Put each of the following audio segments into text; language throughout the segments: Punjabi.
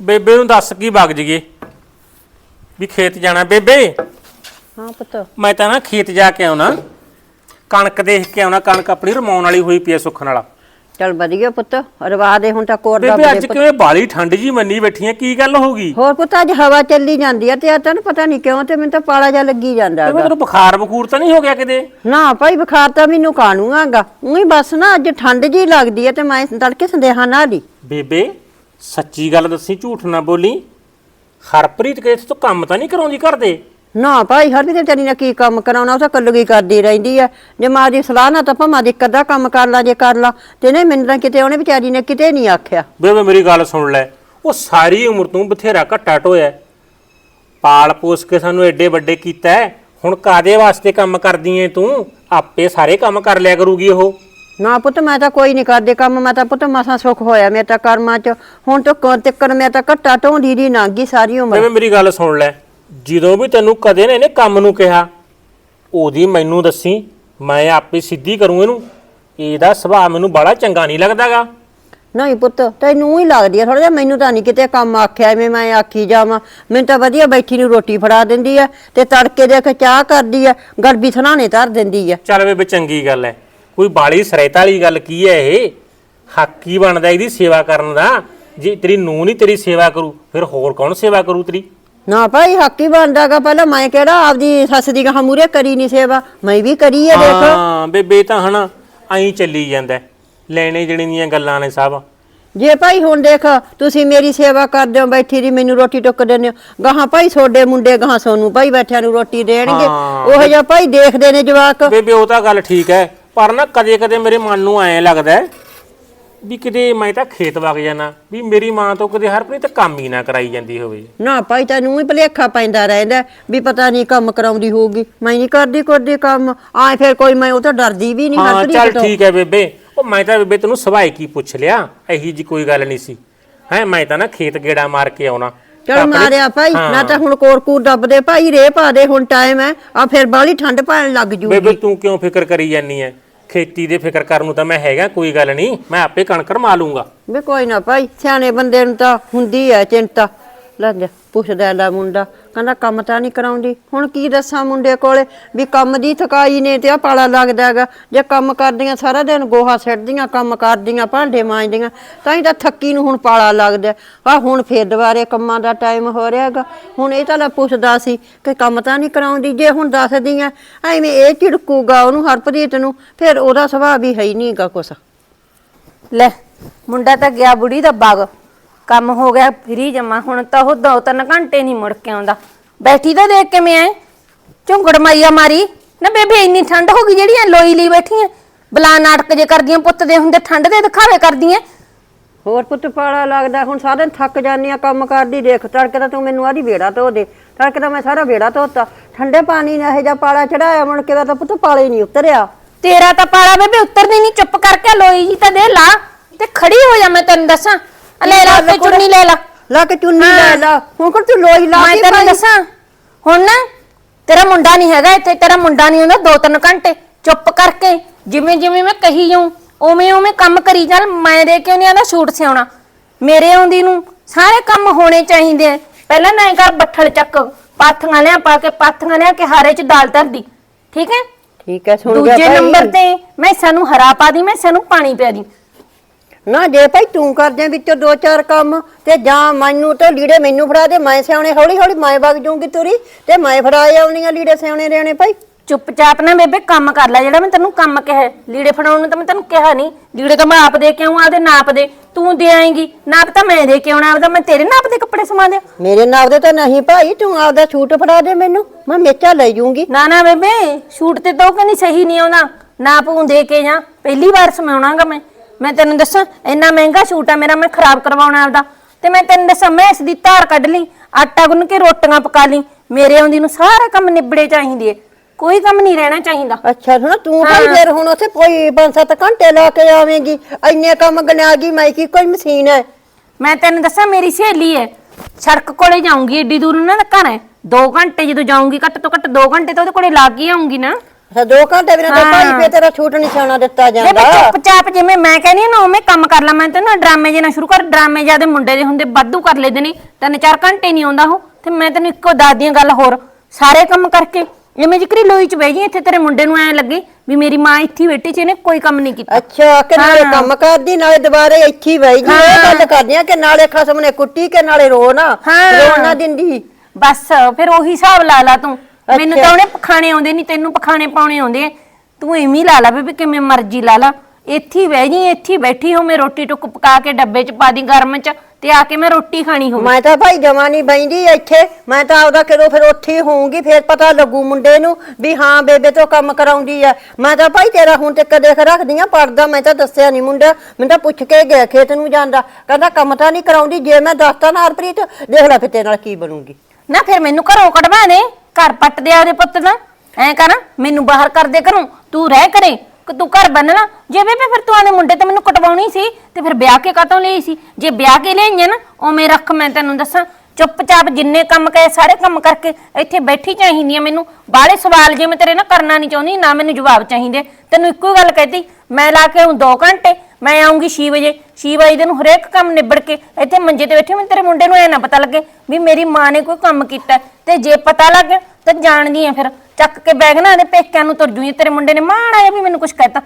ਬੇਬੇ ਨੂੰ ਦੱਸ ਕੀ ਵਗ ਜੀਏ? ਵੀ ਖੇਤ ਜਾਣਾ ਬੇਬੇ? ਹਾਂ ਪੁੱਤ। ਮੈਂ ਤਾਂ ਨਾ ਖੇਤ ਜਾ ਕੇ ਆਉਣਾ। ਕਣਕ ਦੇਖ ਕੇ ਆਉਣਾ ਕਣਕ ਆਪਣੀ ਰਮਾਉਣ ਵਾਲੀ ਹੋਈ ਪਈ ਐ ਸੁੱਖਣ ਵਾਲਾ। ਚਲ ਵਧੀਆ ਪੁੱਤ ਰਵਾ ਦੇ ਹੁਣ ਤਾਂ ਕੋਰ ਦਾ ਬੇਬੇ ਅੱਜ ਕਿਵੇਂ ਬਾਲੀ ਠੰਡ ਜੀ ਮੰਨੀ ਬੈਠੀ ਐ ਕੀ ਗੱਲ ਹੋ ਗਈ? ਹੋਰ ਪੁੱਤ ਅੱਜ ਹਵਾ ਚੱਲੀ ਜਾਂਦੀ ਆ ਤੇ ਆ ਤੈਨੂੰ ਪਤਾ ਨਹੀਂ ਕਿਉਂ ਤੇ ਮੈਨੂੰ ਤਾਂ ਪਾਲਾ ਜਾ ਲੱਗੀ ਜਾਂਦਾ ਹੈਗਾ। ਤੈਨੂੰ ਬੁਖਾਰ ਬਖੂਰ ਤਾਂ ਨਹੀਂ ਹੋ ਗਿਆ ਕਿਤੇ? ਨਾ ਭਾਈ ਬੁਖਾਰ ਤਾਂ ਮੈਨੂੰ ਕਾਣੂਆਗਾ ਉਹੀ ਬਸ ਨਾ ਅੱਜ ਠੰਡ ਜੀ ਲੱਗਦੀ ਆ ਤੇ ਮੈਂ ਤੜਕੇ ਸੰਦੇਹਾ ਨਾਲ ਹੀ ਬੇਬੇ ਸੱਚੀ ਗੱਲ ਦੱਸੀ ਝੂਠ ਨਾ ਬੋਲੀ। ਹਰਪ੍ਰੀਤ ਕੇ ਤੋਂ ਕੰਮ ਤਾਂ ਨਹੀਂ ਕਰਾਉਂਦੀ ਘਰ ਦੇ? ਨਾ ਭਾਈ ਹਰ ਵੀ ਤੇਰੀ ਨਾਲ ਕੀ ਕੰਮ ਕਰਾਉਣਾ ਉਹ ਤਾਂ ਕੱਲਗੀ ਕਰਦੀ ਰਹਿੰਦੀ ਆ। ਜੇ ਮਾਂ ਦੀ ਸਲਾਹ ਨਾ ਤਾਂ ਭਾਵੇਂ ਦੀ ਕਦਾ ਕੰਮ ਕਰ ਲਾ ਜੇ ਕਰ ਲਾ। ਤੇ ਨਹੀਂ ਮੈਨੂੰ ਤਾਂ ਕਿਤੇ ਉਹਨੇ ਵਿਚਾਰੀ ਨੇ ਕਿਤੇ ਨਹੀਂ ਆਖਿਆ। ਬੇਬੇ ਮੇਰੀ ਗੱਲ ਸੁਣ ਲੈ। ਉਹ ਸਾਰੀ ਉਮਰ ਤੂੰ ਬਥੇਰਾ ਘੱਟਾ ਟੋਇਆ। ਪਾਲ ਪੋਸ ਕੇ ਸਾਨੂੰ ਐਡੇ ਵੱਡੇ ਕੀਤਾ ਹੈ। ਹੁਣ ਕਾਦੇ ਵਾਸਤੇ ਕੰਮ ਕਰਦੀ ਏ ਤੂੰ? ਆਪੇ ਸਾਰੇ ਕੰਮ ਕਰ ਲਿਆ ਕਰੂਗੀ ਉਹ। ਨਾ ਪੁੱਤ ਮੈਂ ਤਾਂ ਕੋਈ ਨਹੀਂ ਕਰਦੇ ਕੰਮ ਮੈਂ ਤਾਂ ਪੁੱਤ ਮਸਾਂ ਸੁੱਖ ਹੋਇਆ ਮੇਰੇ ਤਾਂ ਕਰਮਾਂ ਚ ਹੁਣ ਤਾਂ ਕੋ ਤਿੱਕਰ ਮੈਂ ਤਾਂ ਘੱਟਾ ਢੋਂਦੀ ਦੀ ਨਾਂਗੀ ਸਾਰੀ ਉਮਰ। ਬੇਬੇ ਮੇਰੀ ਗੱਲ ਸੁਣ ਲੈ ਜਦੋਂ ਵੀ ਤੈਨੂੰ ਕਦੇ ਨੇ ਇਹਨੇ ਕੰਮ ਨੂੰ ਕਿਹਾ ਉਹਦੀ ਮੈਨੂੰ ਦੱਸੀ ਮੈਂ ਆਪੇ ਸਿੱਧੀ ਕਰੂੰ ਇਹਨੂੰ। ਇਹਦਾ ਸੁਭਾਅ ਮੈਨੂੰ ਬੜਾ ਚੰਗਾ ਨਹੀਂ ਲੱਗਦਾਗਾ। ਨਹੀਂ ਪੁੱਤ ਤੈਨੂੰ ਹੀ ਲੱਗਦੀ ਆ ਥੋੜਾ ਜਿਹਾ ਮੈਨੂੰ ਤਾਂ ਨਹੀਂ ਕਿਤੇ ਕੰਮ ਆਖਿਆ ਐਵੇਂ ਮੈਂ ਆਖੀ ਜਾਵਾਂ। ਮੈਨੂੰ ਤਾਂ ਵਧੀਆ ਬੈਠੀ ਨੂੰ ਰੋਟੀ ਫੜਾ ਦਿੰਦੀ ਆ ਤੇ ਤੜਕੇ ਦੇ ਕੇ ਚਾਹ ਕਰਦੀ ਆ ਗੜਬੀ ਥਣਾਣੇ ਧਰ ਦਿੰਦੀ ਆ। ਚੱਲ ਬੇਬੇ ਚੰਗੀ ਗੱਲ ਹੈ ਕੋਈ ਬਾਲੀ ਸਰੇਤਾ ਵਾਲੀ ਗੱਲ ਕੀ ਹੈ ਇਹ? ਹੱਕ ਹੀ ਬਣਦਾ ਇਹਦੀ ਸੇਵਾ ਕਰਨ ਦਾ? ਜੇ ਤੇਰੀ ਨੂੰਹ ਨਹੀਂ ਤੇਰੀ ਸੇਵਾ ਕਰੂ ਫਿਰ ਹੋਰ ਕੌਣ ਸੇਵਾ ਕਰੂ ਤੇਰੀ? ਨਾ ਭਾਈ ਹੱਕ ਹੀ ਬਣਦਾਗਾ ਪਹਿਲਾਂ ਮੈਂ ਕਿਹੜਾ ਆਪਦੀ ਸੱਸ ਦੀ ਗਾਹ ਮੂਰੇ ਕਰੀ ਨਹੀਂ ਸੇਵਾ? ਮੈਂ ਵੀ ਕਰੀ ਆ ਦੇਖ। ਹਾਂ ਬੇਬੇ ਤਾਂ ਹਨਾ ਐਂ ਚੱਲੀ ਜਾਂਦਾ। ਹੈ। ਲੈਣੇ ਜਣੇ ਦੀਆਂ ਗੱਲਾਂ ਨੇ ਸਭ। ਜੇ ਭਾਈ ਹੁਣ ਦੇਖ ਤੁਸੀਂ ਮੇਰੀ ਸੇਵਾ ਕਰਦੇ ਹੋ ਬੈਠੀ ਦੀ ਮੈਨੂੰ ਰੋਟੀ ਟੁੱਕ ਦਿੰਦੇ ਹੋ। ਗਾਹਾਂ ਭਾਈ ਛੋਡੇ ਮੁੰਡੇ ਗਾਹਾਂ ਸੋਨੂੰ ਭਾਈ ਬੈਠਿਆਂ ਨੂੰ ਰੋਟੀ ਦੇਣਗੇ। ਹਾਂ। ਉਹ ਜਿਹਾ ਭਾਈ ਦੇਖਦੇ ਨੇ ਜਵਾਕ। ਬੇਬੇ ਉਹ ਤਾਂ ਗੱਲ ਠੀਕ ਹੈ। ਪਰ ਨਾ ਕਦੇ ਕਦੇ ਮੇਰੇ ਮਨ ਨੂੰ ਐਂ ਲੱਗਦਾ ਹੈ ਵੀ ਕਿਤੇ ਮੈਂ ਤਾਂ ਖੇਤ ਵਗ ਜਾਣਾ ਵੀ ਮੇਰੀ ਮਾਂ ਤੋਂ ਕਦੇ ਹਰਪ੍ਰੀਤ ਕੰਮ ਹੀ ਨਾ ਕਰਾਈ ਜਾਂਦੀ ਹੋਵੇ। ਨਾ ਭਾਈ ਤੈਨੂੰ ਹੀ ਭਲੇਖਾ ਪੈਂਦਾ ਰਹਿੰਦਾ ਵੀ ਪਤਾ ਨਹੀਂ ਕੰਮ ਕਰਾਉਂਦੀ ਹੋਊਗੀ। ਮੈਂ ਨਹੀਂ ਕਰਦੀ ਕਰਦੀ ਕੰਮ। ਆਏ ਫਿਰ ਕੋਈ ਮੈਂ ਉਹ ਤਾਂ ਡਰਦੀ ਵੀ ਨਹੀਂ ਹਾਂ ਹਰਪ੍ਰੀਤ ਚੱਲ ਤੋਂ। ਠੀਕ ਹੈ ਬੇਬੇ। ਉਹ ਮੈਂ ਤਾਂ ਬੇਬੇ ਤੈਨੂੰ ਸਵਾਈ ਕੀ ਪੁੱਛ ਲਿਆ? ਇਹੀ ਜੀ ਕੋਈ ਗੱਲ ਨਹੀਂ ਸੀ। ਹੈ ਮੈਂ ਤਾਂ ਨਾ ਖੇਤ ਗੇੜਾ ਮਾਰ ਕੇ ਆਉਣਾ। ਚਲ ਆਪਣੇ- ਮਾਰਿਆ ਭਾਈ ਨਾ ਤਾਂ ਹੁਣ ਕੋਰ ਕੂਰ ਦੱਬਦੇ। ਭਾਈ ਰੇ ਪਾ ਦੇ ਹੁਣ ਟਾਈਮ ਹੈ। ਆ ਫਿਰ ਬਾਹਲੀ ਠੰਡ ਪੈਣ ਲੱਗ ਜੂਗੀ। ਬੇਬੇ ਤੂੰ ਕਿਉਂ ਫਿਕਰ ਕਰੀ ਜਾਨੀ ਐ ਖੇਤੀ ਦੇ ਫਿਕਰ ਕਰਨ ਨੂੰ ਤਾਂ ਮੈਂ ਹੈਗਾ, ਕੋਈ ਗੱਲ ਨਹੀਂ, ਮੈਂ ਆਪੇ ਕਣਕ ਰਮਾ ਲੂੰਗਾ। ਵੇ ਕੋਈ ਨਾ ਭਾਈ, ਸਿਆਣੇ ਬੰਦੇ ਨੂੰ ਤਾਂ ਹੁੰਦੀ ਹੈ ਚਿੰਤਾ। ਲੈ ਜਾ, ਪੁੱਛਦਾ ਲੈ ਮੁੰਡਾ। ਕਹਿੰਦਾ ਕੰਮ ਤਾਂ ਨਹੀਂ ਕਰਾਉਂਦੀ। ਹੁਣ ਕੀ ਦੱਸਾਂ ਮੁੰਡੇ ਕੋਲੇ? ਵੀ ਕੰਮ ਦੀ ਥਕਾਈ ਨੇ ਤੇ ਆ ਪਾਲਾ ਲੱਗਦਾ ਹੈਗਾ। ਜੇ ਕੰਮ ਕਰਦੀਆਂ ਸਾਰਾ ਦਿਨ, ਗੋਹਾ ਸਿੱਟਦੀਆਂ, ਕੰਮ ਕਰਦੀਆਂ, ਭਾਂਡੇ ਮਾਂਜਦੀਆਂ, ਤਾਂ ਹੀ ਤਾਂ ਥੱਕੀ ਨੂੰ ਹੁਣ ਪਾਲਾ ਲੱਗਦਾ। ਆ ਹੁਣ ਫੇਰ ਦੁਬਾਰੇ ਕੰਮਾਂ ਦਾ ਟਾਈਮ ਹੋ ਰਿਹਾ ਹੈਗਾ। ਹੁਣ ਇਹ ਤਾਂ ਲੈ ਪੁੱਛਦਾ ਸੀ ਕਿ ਕੰਮ ਤਾਂ ਨਹੀਂ ਕਰਾਉਂਦੀ, ਜੇ ਹੁਣ ਦੱਸਦੀ ਦੱਸਦੀਆਂ ਐਵੇਂ ਇਹ ਝਿੜਕੂਗਾ ਉਹਨੂੰ, ਹਰਪ੍ਰੀਤ ਨੂੰ, ਫਿਰ ਉਹਦਾ ਸੁਭਾਅ ਵੀ ਹੈ ਹੀ ਨਹੀਂਗਾ ਕੁਛ। ਲੈ, ਮੁੰਡਾ ਤਾਂ ਗਿਆ ਬੁੜੀ ਦਾ ਬਾਗ। ਕੰਮ ਹੋ ਗਿਆ ਫਰੀ ਜਮਾ ਹੁਣ ਤਾਂ ਉਹ ਦੋ ਤਿੰਨ ਘੰਟੇ ਨਹੀਂ ਮੁੜ ਕੇ ਆਉਂਦਾ। ਬੈਠੀ ਤਾਂ ਦੇਖ ਕਿਵੇਂ ਐ। ਝੁੰਗੜ ਮਾਈਆ ਮਾਰੀ। ਨਾ ਬੇਬੇ ਇੰਨੀ ਠੰਡ ਹੋ ਗਈ ਜਿਹੜੀਆਂ ਲੋਈ ਲਈ ਬੈਠੀਆਂ ਬਲਾ ਨਾਟਕ ਜੇ ਕਰਦੀਆਂ ਪੁੱਤ ਦੇ ਹੁੰਦੇ ਠੰਡ ਦੇ ਦਿਖਾਵੇ ਕਰਦੀਆਂ। ਹੋਰ ਪੁੱਤ ਪਾਲਾ ਲੱਗਦਾ ਹੁਣ ਸਾਰਾ ਦਿਨ ਥੱਕ ਜਾਂਦੀ ਆ ਕੰਮ ਕਰਦੀ ਦੇਖ। ਤੜਕੇ ਤਾਂ ਤੂੰ ਮੈਨੂੰ ਆਦੀ ਵੇੜਾ ਧੋ ਦੇ। ਤੜਕੇ ਤਾਂ ਮੈਂ ਸਾਰਾ ਵੇੜਾ ਧੋਤਾ। ਠੰਡੇ ਪਾਣੀ ਨਾਲ ਇਹ ਜਿਹਾ ਪਾਲਾ ਚੜਾਇਆ ਮੁੜ ਕੇ ਤਾਂ ਪੁੱਤ ਪਾਲੇ ਨਹੀਂ ਉਤਰਿਆ। ਤੇਰਾ ਤਾਂ ਪਾਲਾ ਬੇਬੇ ਉੱਤਰਦੀ ਨਹੀਂ ਚੁੱਪ ਕਰਕੇ ਲੋਈ ਜੀ ਤਾਂ ਦੇ ਲਾ। ਤੇ ਖੜੀ ਹੋ ਜਾ ਮੈਂ ਤੈਨੂੰ ਦੱਸਾਂ। ਲੈ ਲਾ ਤੇ ਚੁੰਨੀ ਲੈ ਲਾ। ਲਾ ਕੇ ਚੁੰਨੀ ਲੈ ਲਾ। ਹੁਣ ਕੋਲ ਤੂੰ ਲੋਈ ਲਾ ਮੈਂ ਕੇ ਤੈਨੂੰ। ਦੱਸਾਂ ਹੁਣ ਨਾ ਤੇਰਾ ਮੁੰਡਾ ਨਹੀਂ ਹੈਗਾ ਇੱਥੇ ਤੇਰਾ ਮੁੰਡਾ ਨਹੀਂ ਹੁੰਦਾ ਦੋ ਤਿੰਨ ਘੰਟੇ ਚੁੱਪ ਕਰਕੇ ਜਿਵੇਂ ਜਿਵੇਂ ਮੈਂ ਕਹੀ ਜਾਉਂ ਉਵੇਂ ਉਵੇਂ ਕੰਮ ਕਰੀ ਚੱਲ ਮੈਂ ਦੇ ਕੇ ਉਹਨੇ ਆਂਦਾ ਸੂਟ ਸਿਉਣਾ। ਮੇਰੇ ਆਉਂਦੀ ਨੂੰ ਸਾਰੇ ਕੰਮ ਹੋਣੇ ਚਾਹੀਦੇ ਆ। ਪਹਿਲਾਂ ਨਾ ਇਹ ਕਰ ਬੱਠਲ ਚੱਕ ਪਾਥੀਆਂ ਲਿਆ ਪਾ ਕੇ ਪਾਥੀਆਂ ਲਿਆ ਕੇ ਹਾਰੇ ਚ ਦਾਲ ਧਰਦੀ। ਠੀਕ ਹੈ? ਠੀਕ ਹੈ ਸੁਣ ਗਿਆ ਦੂਜੇ ਭਾਈ। ਨੰਬਰ ਤੇ ਮੈਂ ਸਾਨੂੰ ਹਰਾ ਪਾ ਦੀ ਮੈਂ ਸਾਨੂੰ ਪਾਣੀ ਪਿਆ ਦੀ। ਨਾ ਜੇ ਭਾਈ ਤੂੰ ਕਰਦੇ ਵਿੱਚੋਂ ਦੋ ਚਾਰ ਕੰਮ ਤੇ ਜਾਂ ਮੈਨੂੰ ਤਾਂ ਲੀੜੇ ਮੈਨੂੰ ਫੜਾ ਦੇ ਮੈਂ ਸਿਆਉਣੇ ਹੌਲੀ ਹੌਲੀ ਮੈਂ ਵਗ ਜਾਊਂਗੀ ਤੁਰੀ ਤੇ ਮੈਂ ਫੜਾ ਆਉਣੀਆਂ ਲੀੜੇ ਸਿਆਉਣੇ ਦੇਣੇ ਭਾਈ। ਚੁੱਪਚਾਪ ਨਾ ਬੇਬੇ ਕੰਮ ਕਰ ਲੈ ਜਿਹੜਾ ਮੈਂ ਤੈਨੂੰ ਕੰਮ ਕਿਹਾ ਹੈ। ਲੀੜੇ ਫੜਾਉਣ ਨੂੰ ਤਾਂ ਮੈਂ ਤੈਨੂੰ ਕਿਹਾ ਨਹੀਂ। ਲੀੜੇ ਤਾਂ ਮੈਂ ਆਪ ਦੇ ਕੇ ਆਉਂ ਆਪਦੇ ਨਾਪ ਦੇ। ਤੂੰ ਦੇ ਆਏਂਗੀ ਨਾਪ ਤਾਂ ਮੈਂ ਦੇ ਕੇ ਆਉਣਾ ਆਪਦਾ ਮੈਂ ਤੇਰੇ ਨਾਪ ਦੇ ਕੱਪੜੇ ਸਮਾ ਦਿਆਂ। ਮੇਰੇ ਨਾਪ ਦੇ ਤਾਂ ਨਹੀਂ ਭਾਈ ਤੂੰ ਆਪਦਾ ਛੂਟ ਫੜਾ ਦੇ ਮੈਨੂੰ ਮੈਂ ਮੇਚਾ ਲੈ ਜਾਊਂਗੀ। ਨਾ ਨਾ ਬੇਬੇ ਸ਼ੂਟ ਤੇ ਤਾਂ ਉਹ ਕਹਿੰਦੀ ਸਹੀ ਨਹੀਂ ਆਉਂਦਾ। ਨਾਪ ਉਹ ਦੇ ਕੇ ਜਾ ਪਹਿਲੀ ਵਾਰ ਸਮਾਉਣਾਗਾ ਮੈਂ। ਮੈਂ ਤੈਨੂੰ ਦੱਸਾਂ ਇੰਨਾ ਮਹਿੰਗਾ ਸ਼ੂਟ ਆ ਮੇਰਾ ਮੈਂ ਖਰਾਬ ਕਰਵਾਉਣਾ ਆਪਦਾ। ਤੇ ਮੈਂ ਤੈਨੂੰ ਦੱਸਾਂ ਮੈਂ ਇਸ ਦੀ ਧਾਰ ਕੱਢ ਲਈ ਆਟਾ ਗੁੰਨ ਕੇ ਰੋਟੀਆਂ ਪਕਾ ਲਈ। ਮੇਰੇ ਆਉਂਦੀ ਨੂੰ ਸਾਰਾ ਕੰਮ ਨਿਬੜੇ ਚਾਹੀਦੀ ਏ ਕੋਈ ਕੰਮ ਨਹੀਂ ਰਹਿਣਾ ਚਾਹੀਦਾ। ਅੱਛਾ ਸੁਣਾ ਤੂੰ ਭਾਈ ਫਿਰ ਹੁਣ ਉੱਥੇ ਕੋਈ 5-7 ਘੰਟੇ ਲਾ ਕੇ ਆਵੇਂਗੀ। ਇੰਨੇ ਕੰਮ ਗਨਾ ਗਈ ਮੈਂ ਕੀ ਕੋਈ ਮਸ਼ੀਨ ਹੈ? ਮੈਂ ਤੈਨੂੰ ਦੱਸਾਂ ਮੇਰੀ ਸਹੇਲੀ ਹੈ। ਸੜਕ ਕੋਲੇ ਜਾਊਂਗੀ ਏਡੀ ਦੂਰ ਉਹਨਾਂ ਦਾ ਘਰ ਹੈ। 2 ਘੰਟੇ ਜਦੋਂ ਜਾਊਂਗੀ ਘੱਟ ਤੋਂ ਘੱਟ 2 ਘੰਟੇ ਤਾਂ ਉਹਦੇ ਕੋਲੇ ਲੱਗ ਹੀ ਆਉਂਗੀ ਨਾ। ਅੱਛਾ ਦੋ ਘੰਟੇ ਬਿਨਾਂ ਤਾਂ ਭਾਈ ਫੇ ਤੇਰਾ ਛੂਟ ਨਹੀਂ ਸਿਆਣਾ ਦਿੱਤਾ ਜੇ ਜਾਂਦਾ ਚੁੱਪਚਾਪ ਜਿਵੇਂ ਮੈਂ ਕਹਿੰਦੀ ਹਾਂ ਨਾ ਉਵੇਂ ਕੰਮ ਕਰ ਲਾ ਮੈਂ ਤੈਨੂੰ ਨਾ ਡਰਾਮੇ ਜੇ ਨਾ ਸ਼ੁਰੂ ਕਰ ਡਰਾਮੇ ਜਿਆਦੇ ਮੁੰਡੇ ਦੇ ਹੁੰਦੇ ਵਾਧੂ ਕਰ ਲੈਦੇ ਨੇ ਤਿੰਨ ਚਾਰ ਘੰਟੇ ਨਹੀਂ ਆਉਂਦਾ ਉਹ ਤੇ ਮੈਂ ਤੈਨੂੰ ਇੱਕੋ ਦੱਸਦੀ ਹਾਂ ਗੱਲ ਹੋਰ ਸਾਰੇ ਕੰਮ ਕਰਕੇ ਜਿਵੇਂ ਜਿਕਰੀ ਲੋਈ ਚ ਬਹਿ ਗਈ ਇੱਥੇ ਤੇਰੇ ਮੁੰਡੇ ਨੂੰ ਐ ਲੱਗੇ ਵੀ ਮੇਰੀ ਮਾਂ ਇੱਥੇ ਹੀ ਬੈਠੀ ਚ ਇਹਨੇ ਕੋਈ ਕੰਮ ਨਹੀਂ ਕੀਤਾ ਅੱਛਾ ਕਿ ਨਾਲੇ। ਕੰਮ ਕਰਦੀ ਨਾਲੇ ਦੁਬਾਰੇ ਇੱਥੇ ਹੀ ਬਈ ਜੀ ਇਹ। ਗੱਲ ਕਰਦੀ ਆ ਕਿ ਨਾਲੇ ਖਸਮ ਨੇ ਕੁੱਟੀ ਕਿ ਨਾਲੇ ਰੋ ਨਾ ਹਾਂ। ਰੋਣ ਨਾ ਦਿੰਦੀ ਬਸ ਫਿਰ ਉਹੀ ਹਿਸਾਬ ਲਾ ਲਾ ਤੂੰ ਮੈਨੂੰ। ਤਾਂ ਉਹਨੇ ਪਖਾਣੇ ਆਉਂਦੇ ਨਹੀਂ ਤੈਨੂੰ ਪਖਾਣੇ ਪਾਉਣੇ ਆਉਂਦੇ। ਤੂੰ ਐਵੇਂ ਹੀ ਲਾ ਲਾ ਵੀ ਕਿਵੇਂ ਮਰਜ਼ੀ ਲਾ ਲਾ। ਇੱਥੇ ਹੀ ਬਹਿ ਜੀ ਇੱਥੇ ਹੀ ਬੈਠੀ ਹੋ ਮੈਂ ਰੋਟੀ ਟੁੱਕ ਪਕਾ ਕੇ ਡੱਬੇ ਚ ਪਾ ਦੀ ਗਰਮ ਚ ਤੇ ਆ ਕੇ ਮੈਂ ਰੋਟੀ ਖਾਣੀ ਹੋਵੇ। ਮੈਂ ਤਾਂ ਭਾਈ ਜਮਾ ਨਹੀਂ ਬੈਂਦੀ ਇੱਥੇ। ਮੈਂ ਤਾਂ ਆਪਦਾ ਕਦੋਂ ਫਿਰ ਉੱਥੇ ਹੋਊਂਗੀ ਫਿਰ ਪਤਾ ਲੱਗੂ ਮੁੰਡੇ ਨੂੰ ਵੀ ਹਾਂ ਬੇਬੇ ਤੋਂ ਕੰਮ ਕਰਾਉਂਦੀ ਆ। ਮੈਂ ਤਾਂ ਭਾਈ ਤੇਰਾ ਹੁਣ ਤੇ ਦੇਖ ਰੱਖਦੀ ਆ ਪੜਦਾ ਮੈਂ ਤਾਂ ਦੱਸਿਆ ਨਹੀਂ ਮੁੰਡਾ। ਮੈਨੂੰ ਤਾਂ ਪੁੱਛ ਕੇ ਗਿਆ ਖੇਤ ਨੂੰ ਜਾਂਦਾ ਕਹਿੰਦਾ ਕੰਮ ਤਾਂ ਨਹੀਂ ਕਰਾਉਂਦੀ ਜੇ ਮੈਂ ਦੱਸਤਾ ਨਾ ਹਰਪ੍ਰੀਤ ਦੇਖ ਲੈ ਫਿਰ ਤੇਰੇ ਨਾਲ ਕੀ ਬਣੂਗੀ। ਨਾ ਫਿਰ ਮੈਨੂੰ ਘਰੋਂ ਕਢਵਾ ਦੇ। ਘਰ ਪੱਟ ਦੇ ਉਹਦੇ ਪੁੱਤ ਦਾ। ਐ ਕਰ, ਮੈਨੂੰ ਬਾਹਰ ਕਰ ਦੇ ਘਰੋਂ, ਤੂੰ ਰਹਿ ਕਰੇ ਕਿ ਤੂੰ ਘਰ ਬੰਨਣਾ ਜੇ ਬੇਬੇ ਫਿਰ ਤੂੰ ਆਨੇ ਮੁੰਡੇ ਤੇ ਮੈਨੂੰ ਕਟਵਾਉਣੀ ਸੀ, ਤੇ ਫਿਰ ਵਿਆਹ ਕੇ ਕਾਤੋਂ ਲਈ ਸੀ? ਜੇ ਵਿਆਹ ਕੇ ਲਿਆਈਆਂ ਨਾ, ਉਵੇਂ ਰੱਖ ਮੈਂ ਤੈਨੂੰ ਦੱਸਾਂ। ਚੁੱਪਚਾਪ ਜਿੰਨੇ ਕੰਮ ਕਹੇ, ਸਾਰੇ ਕੰਮ ਕਰਕੇ ਇੱਥੇ ਬੈਠੀ ਚਾਹੀਦੀ ਆ ਮੈਨੂੰ। ਬਾਹਲੇ ਸਵਾਲ ਜੇ ਮੈਂ ਤੇਰੇ ਨਾਲ ਕਰਨਾ ਨਹੀਂ ਚਾਹੁੰਦੀ, ਨਾ ਮੈਨੂੰ ਜਵਾਬ ਚਾਹੀਦੇ। ਤੈਨੂੰ ਇੱਕੋ ਹੀ ਗੱਲ ਕਹਿਤੀ, ਮੈਂ ਲਾ ਕੇ ਹੁਣ 2 ਘੰਟੇ ਮੈਂ ਆਉਂਗੀ 6 ਵਜੇ। 6 ਵਜੇ ਦੇ ਨੂੰ ਹਰੇਕ ਕੰਮ ਨਿਬੜ ਕੇ ਇੱਥੇ ਮੰਜੇ ਤੇ ਬੈਠੇ ਮੈਨੂੰ ਤੇਰੇ ਮੁੰਡੇ ਨੂੰ ਐ ਨਾ ਪਤਾ ਲੱਗੇ ਵੀ ਮੇਰੀ ਮਾਂ ਨੇ ਕੋਈ ਕੰਮ ਕੀਤਾ। ਤੇ ਜੇ ਪਤਾ ਲੱਗ ਗਿਆ ਤਾਂ ਜਾਣਦੀ ਆ ਫਿਰ। ਚੱਕ ਕੇ ਬੈਗ ਨਾ ਦੇ ਪੇਕਿਆਂ ਨੂੰ ਤੁਰ ਜੂਈ ਤੇਰੇ ਮੁੰਡੇ ਨੇ ਮਾੜਾ ਆਇਆ ਵੀ ਮੈਨੂੰ ਕੁਝ ਕਹਿਤਾ।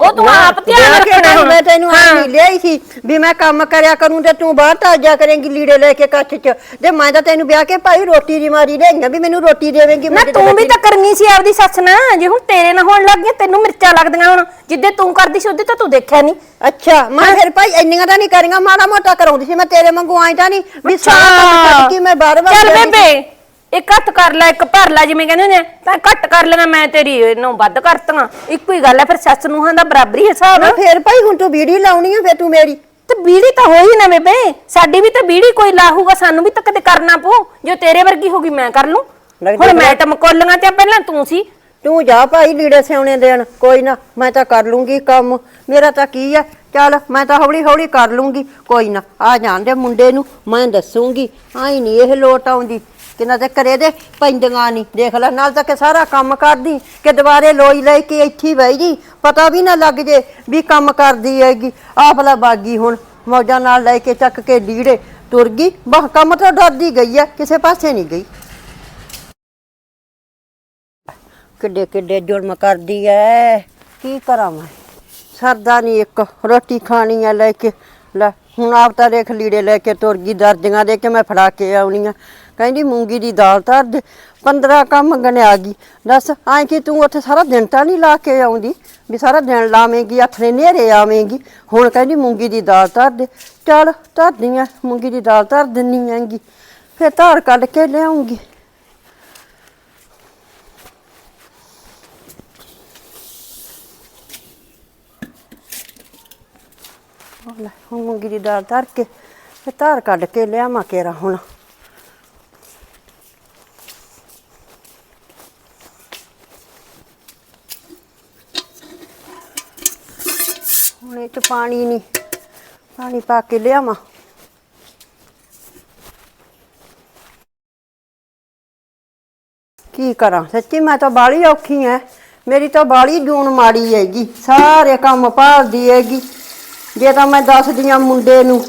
ਉਹ ਤੂੰ ਆਪ ਧਿਆਨ ਰੱਖਣਾ ਮੈਂ ਤੈਨੂੰ ਆ ਹਾਂ। ਨਹੀਂ ਲਿਆਈ ਸੀ ਵੀ ਮੈਂ ਕੰਮ ਕਰਿਆ ਕਰੂੰ ਤੇ ਤੂੰ ਬਾਹਰ ਤਾਂ ਜਾ ਕਰੇਂਗੀ ਲੀੜੇ ਲੈ ਕੇ ਕੱਚ ਚ। ਤੇ ਮੈਂ ਤਾਂ ਤੈਨੂੰ ਵਿਆਹ ਕੇ ਭਾਈ ਰੋਟੀ ਦੀ ਮਾਰੀ ਲਿਆਈਆਂ ਵੀ ਮੈਨੂੰ ਰੋਟੀ ਦੇਵੇਂਗੀ ਨਾ ਤੂੰ ਵੀ ਤਾਂ ਕਰਨੀ ਸੀ ਆਪਦੀ ਸੱਸ ਨਾਲ ਜੇ ਹੁਣ ਤੇਰੇ ਨਾਲ ਹੋਣ ਲੱਗ ਗਿਆ ਤੈਨੂੰ ਮਿਰਚਾਂ ਲੱਗਦੀਆਂ ਹੁਣ। ਜਿੱਦੇ ਤੂੰ ਕਰਦੀ ਸੀ ਉਹਦੇ ਤਾਂ ਤੂੰ ਦੇਖਿਆ ਨਹੀਂ। ਅੱਛਾ ਮੈਂ ਫਿਰ ਭਾਈ ਇੰਨੀਆਂ ਤਾਂ ਨਹੀਂ ਕਰੀਆਂ ਮਾੜਾ ਮੋਟਾ ਕਰਾਉਂਦੀ ਸੀ ਮੈਂ ਤੇਰੇ ਵਾਂਗੂ ਆਈ ਤਾਂ ਨਹੀਂ ਵੀ ਸਾਰਾ ਕੰਮ ਛੱਡ ਕੇ ਮੈਂ ਬਾਰ ਬਾਰ ਚੱਲ ਬੇਬੇ। ਇੱਕ ਹੱਥ ਕਰ ਲੈ ਇੱਕ ਭਰ ਲੈ ਜਿਵੇਂ ਕਹਿੰਦੇ ਨੇ ਤਾਂ ਘੱਟ ਕਰ ਲੈਣਾ ਮੈਂ ਤੇਰੀ ਨੂੰ ਵੱਧ ਕਰਤਾਂ ਇੱਕੋ ਹੀ ਗੱਲ ਹੈ ਫਿਰ ਸੱਸ ਨੂੰਹਾਂ ਦਾ ਬਰਾਬਰੀ ਹਿਸਾਬ। ਨਾ ਫਿਰ ਭਾਈ ਹੁਣ ਤੂੰ ਵੀੜੀ ਲਾਉਣੀ ਆ ਫਿਰ ਤੂੰ ਮੇਰੀ। ਤੇ ਬੀੜੀ ਤਾਂ ਹੋਈ ਨਾ ਬੇਬੇ। ਸਾਡੀ ਵੀ ਤਾਂ ਬੀੜੀ ਕੋਈ ਲਾਹੂਗਾ ਸਾਨੂੰ ਵੀ ਤਾਂ ਕਦੇ ਕਰਨਾ ਪਊ। ਜੋ ਤੇਰੇ ਵਰਗੀ ਹੋਗੀ ਮੈਂ ਕਰ ਲੂੰ ਲੱਗਦਾ ਹੁਣ ਮੈਂ ਤਾਂ ਮਕੋਲੀਆਂ ਤੇ ਪਹਿਲਾਂ ਤੂੰ ਸੀ। ਤੂੰ ਜਾ ਭਾਈ ਲੀੜੇ ਸਿਉਣੇ ਦੇਣ। ਕੋਈ ਨਾ ਮੈਂ ਤਾਂ ਕਰ ਲੂੰਗੀ ਕੰਮ। ਮੇਰਾ ਤਾਂ ਕੀ ਆ? ਚੱਲ ਮੈਂ ਤਾਂ ਹੌਲੀ ਹੌਲੀ ਕਰ ਲੂੰਗੀ। ਕੋਈ ਨਾ ਆ ਜਾਂਦੇ ਮੁੰਡੇ ਨੂੰ ਮੈਂ ਦੱਸੂੰਗੀ। ਆਈ ਨਹੀਂ ਇਹ ਲੋਟ ਆਉਂਦੀ। ਕਿੰਨਾ ਤੇ ਕਰੇ ਦੇ ਪੈਂਦੀਆਂ ਨਹੀਂ ਦੇਖ ਲੈ, ਨਾਲ ਤਾਂ ਕਿ ਸਾਰਾ ਕੰਮ ਕਰਦੀ, ਕਿ ਦੁਬਾਰੇ ਲੋਈ ਲੈ ਕੇ ਇੱਥੇ ਹੀ ਬਹਿ ਜੀ। ਪਤਾ ਵੀ ਨਾ ਲੱਗ ਜੇ ਵੀ ਕੰਮ ਕਰਦੀ ਹੈਗੀ। ਆਪ ਲੈ ਬਾਗੀ ਹੁਣ, ਮੌਜਾਂ ਨਾਲ ਲੈ ਕੇ ਚੱਕ ਕੇ ਲੀੜੇ ਤੁਰ ਗਈ। ਬਸ ਕੰਮ ਤਾਂ ਡਰਦੀ ਗਈ ਆ, ਕਿਸੇ ਪਾਸੇ ਨਹੀਂ ਗਈ। ਕਿੱਡੇ ਕਿੱਡੇ ਜੁਰਮ ਕਰਦੀ ਐ। ਕੀ ਕਰਾਂ ਮੈਂ? ਸਰਦਾ ਨਹੀਂ ਇੱਕ, ਰੋਟੀ ਖਾਣੀ ਐ ਲੈ ਕੇ। ਲੈ, ਹੁਣ ਆਪ ਤਾਂ ਦੇਖ ਲੀੜੇ ਲੈ ਕੇ ਤੁਰ ਗਈ ਦਰਜੀਆਂ ਦੇ ਕੇ ਮੈਂ ਫੜਾ ਕੇ ਆਉਣੀ ਆ। ਕਹਿੰਦੀ ਮੂੰਗੀ ਦੀ ਦਾਲ ਧਰ ਦੇ 15 ਕੰਮ ਗਣਿਆ ਗਈ। ਦੱਸ, ਐਂ ਕਿ ਤੂੰ ਉੱਥੇ ਸਾਰਾ ਦਿਨ ਤਾਂ ਨਹੀਂ ਲਾ ਕੇ ਆਉਂਦੀ? ਵੀ ਸਾਰਾ ਦਿਨ ਲਾਵੇਂਗੀ ਆਥਰੇ ਨੇਰੇ ਆਵੇਂਗੀ। ਹੁਣ ਕਹਿੰਦੀ ਮੂੰਗੀ ਦੀ ਦਾਲ ਧਰ ਦੇ ਚੱਲ ਧਰਦੀ ਆ, ਮੂੰਗੀ ਦੀ ਦਾਲ ਧਰ ਦਿੰਨੀ ਆਂਗੀ। ਫਿਰ ਧਾਰ ਕੱਢ ਕੇ ਲਿਆਉਂਗੀ। ਹੁਣ ਮੂੰਗੀ ਦੀ ਦਾਲ ਧਰ ਕੇ ਤੇ ਧਾਰ ਕੱਢ ਕੇ ਲਿਆਵਾਂ ਕੇਰਾ ਹੁਣ ਹੁਣ ਇਹ ਚ ਪਾਣੀ ਨਹੀਂ ਪਾਣੀ ਪਾ ਕੇ ਲਿਆਵਾਂ। ਕੀ ਕਰਾਂ? ਸੱਚੀ ਮੈਂ ਤਾਂ ਬਾਲੀ ਔਖੀ ਐ। ਮੇਰੀ ਤਾਂ ਬਾਲੀ ਜੂਨ ਮਾੜੀ ਹੈਗੀ। ਸਾਰੇ ਕੰਮ ਭਾਲਦੀ ਹੈਗੀ। ਜੇ ਤਾਂ ਮੈਂ ਦੱਸਦੀ ਆ ਮੁੰਡੇ ਨੂੰ,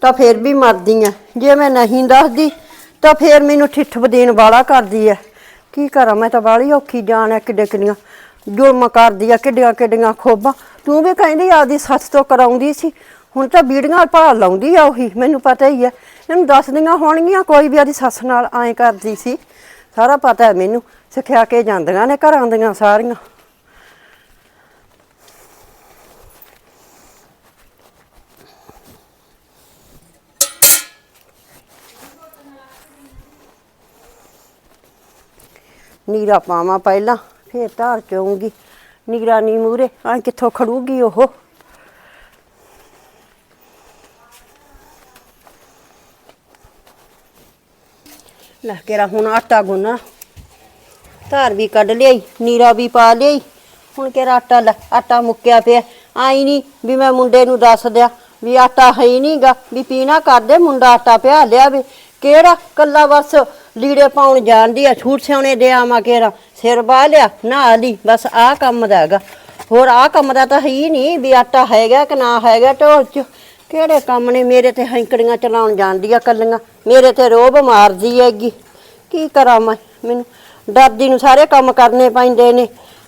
ਤਾਂ ਫੇਰ ਵੀ ਮਰਦੀ ਆ। ਜੇ ਮੈਂ ਨਹੀਂ ਦੱਸਦੀ, ਤਾਂ ਫੇਰ ਮੈਨੂੰ ਠਿੱਠ ਬਦੇਨ ਵਾਲਾ ਕਰਦੀ ਐ। ਕੀ ਕਰਾਂ? ਮੈਂ ਤਾਂ ਬਾਲੀ ਔਖੀ ਜਾਣ ਐ ਕਿੱਡੇ ਕਿੱਡੀਆਂ ਜੁਰਮ ਕਰਦੀ ਆ ਕਿੱਡੀਆਂ ਕਿੱਡੀਆਂ ਖੋਬਾਂ। ਤੂੰ ਵੀ ਕਹਿੰਦੀ ਆਪਦੀ ਸੱਸ ਤੋਂ ਕਰਾਉਂਦੀ ਸੀ। ਹੁਣ ਤਾਂ ਬੀੜੀਆਂ ਭਾਲ ਲਾਉਂਦੀ ਆ ਉਹੀ, ਮੈਨੂੰ ਪਤਾ ਹੀ ਐ ਇਹਨੂੰ ਦੱਸਦੀਆਂ ਹੋਣਗੀਆਂ ਕੋਈ ਵੀ ਆਦੀ ਸੱਸ ਨਾਲ ਐਂ ਕਰਦੀ ਸੀ। ਸਾਰਾ ਪਤਾ ਹੈ ਮੈਨੂੰ, ਸਿਖਿਆ ਕੇ ਜਾਂਦੀਆਂ ਨੇ ਘਰਾਂ ਦੀਆਂ ਸਾਰੀਆਂ। ਨੀਰਾ ਪਾਵਾਂ ਪਹਿਲਾਂ। ਫੇਰ ਧਾਰ ਚੋਂਗੀ ਨੀਰਾ ਨੀ ਮੂਰੇ ਆ ਕਿੱਥੋਂ ਖੜੂਗੀ ਉਹ? ਲੈ ਕੇਰਾ ਹੁਣ ਆਟਾ ਗੁੰਨਾ ਧਾਰ ਵੀ ਕੱਢ ਲਿਆਈ, ਨੀਰਾ ਵੀ ਪਾ ਲਿਆਈ। ਹੁਣ ਕਿਹੜਾ ਆਟਾ ਲੈ, ਆਟਾ ਮੁੱਕਿਆ ਪਿਆ। ਆਈ ਨਹੀਂ ਵੀ ਮੈਂ ਮੁੰਡੇ ਨੂੰ ਦੱਸ ਦਿਆ ਵੀ ਆਟਾ ਹੈ ਹੀ ਨਹੀਂਗਾ ਵੀ ਪੀਣਾ ਕਰਦੇ ਮੁੰਡਾ ਆਟਾ ਪਿਆ ਲਿਆ ਵੀ ਕਿਹੜਾ ਕੱਲਾ ਬਸ ਲੀੜੇ ਪਾਉਣ ਜਾਣਦੀ ਆ, ਛੂਟ ਸਿਆਉਣੇ ਦੇ ਆਵਾਂ ਕਿਹੜਾ। ਸਿਰ ਬਾਹ ਲਿਆ, ਨਹਾ ਲਈ, ਬਸ ਆਹ ਕੰਮ ਦਾ ਹੈਗਾ। ਹੋਰ ਆਹ ਕੰਮ ਦਾ ਤਾਂ ਹੈ ਹੀ ਨਹੀਂ ਵੀ ਆਟਾ ਹੈਗਾ ਕਿ ਨਾ ਹੈਗਾ ਢੋਲ 'ਚ। ਕਿਹੜੇ ਕੰਮ ਨੇ? ਮੇਰੇ ਤੇ ਹੈਂਕੜੀਆਂ ਚਲਾਉਣ ਜਾਂਦੀ ਆ ਕੱਲੀਆਂ ਮੇਰੇ ਤੇ ਰੋਬ ਮਾਰਦੀ ਹੈਗੀ। ਕੀ ਕਰਾਂ ਮੈਂ? ਮੈਨੂੰ ਦਾਦੀ ਨੂੰ ਸਾਰੇ ਕੰਮ ਕਰਨੇ ਪੈਂਦੇ ਨੇ।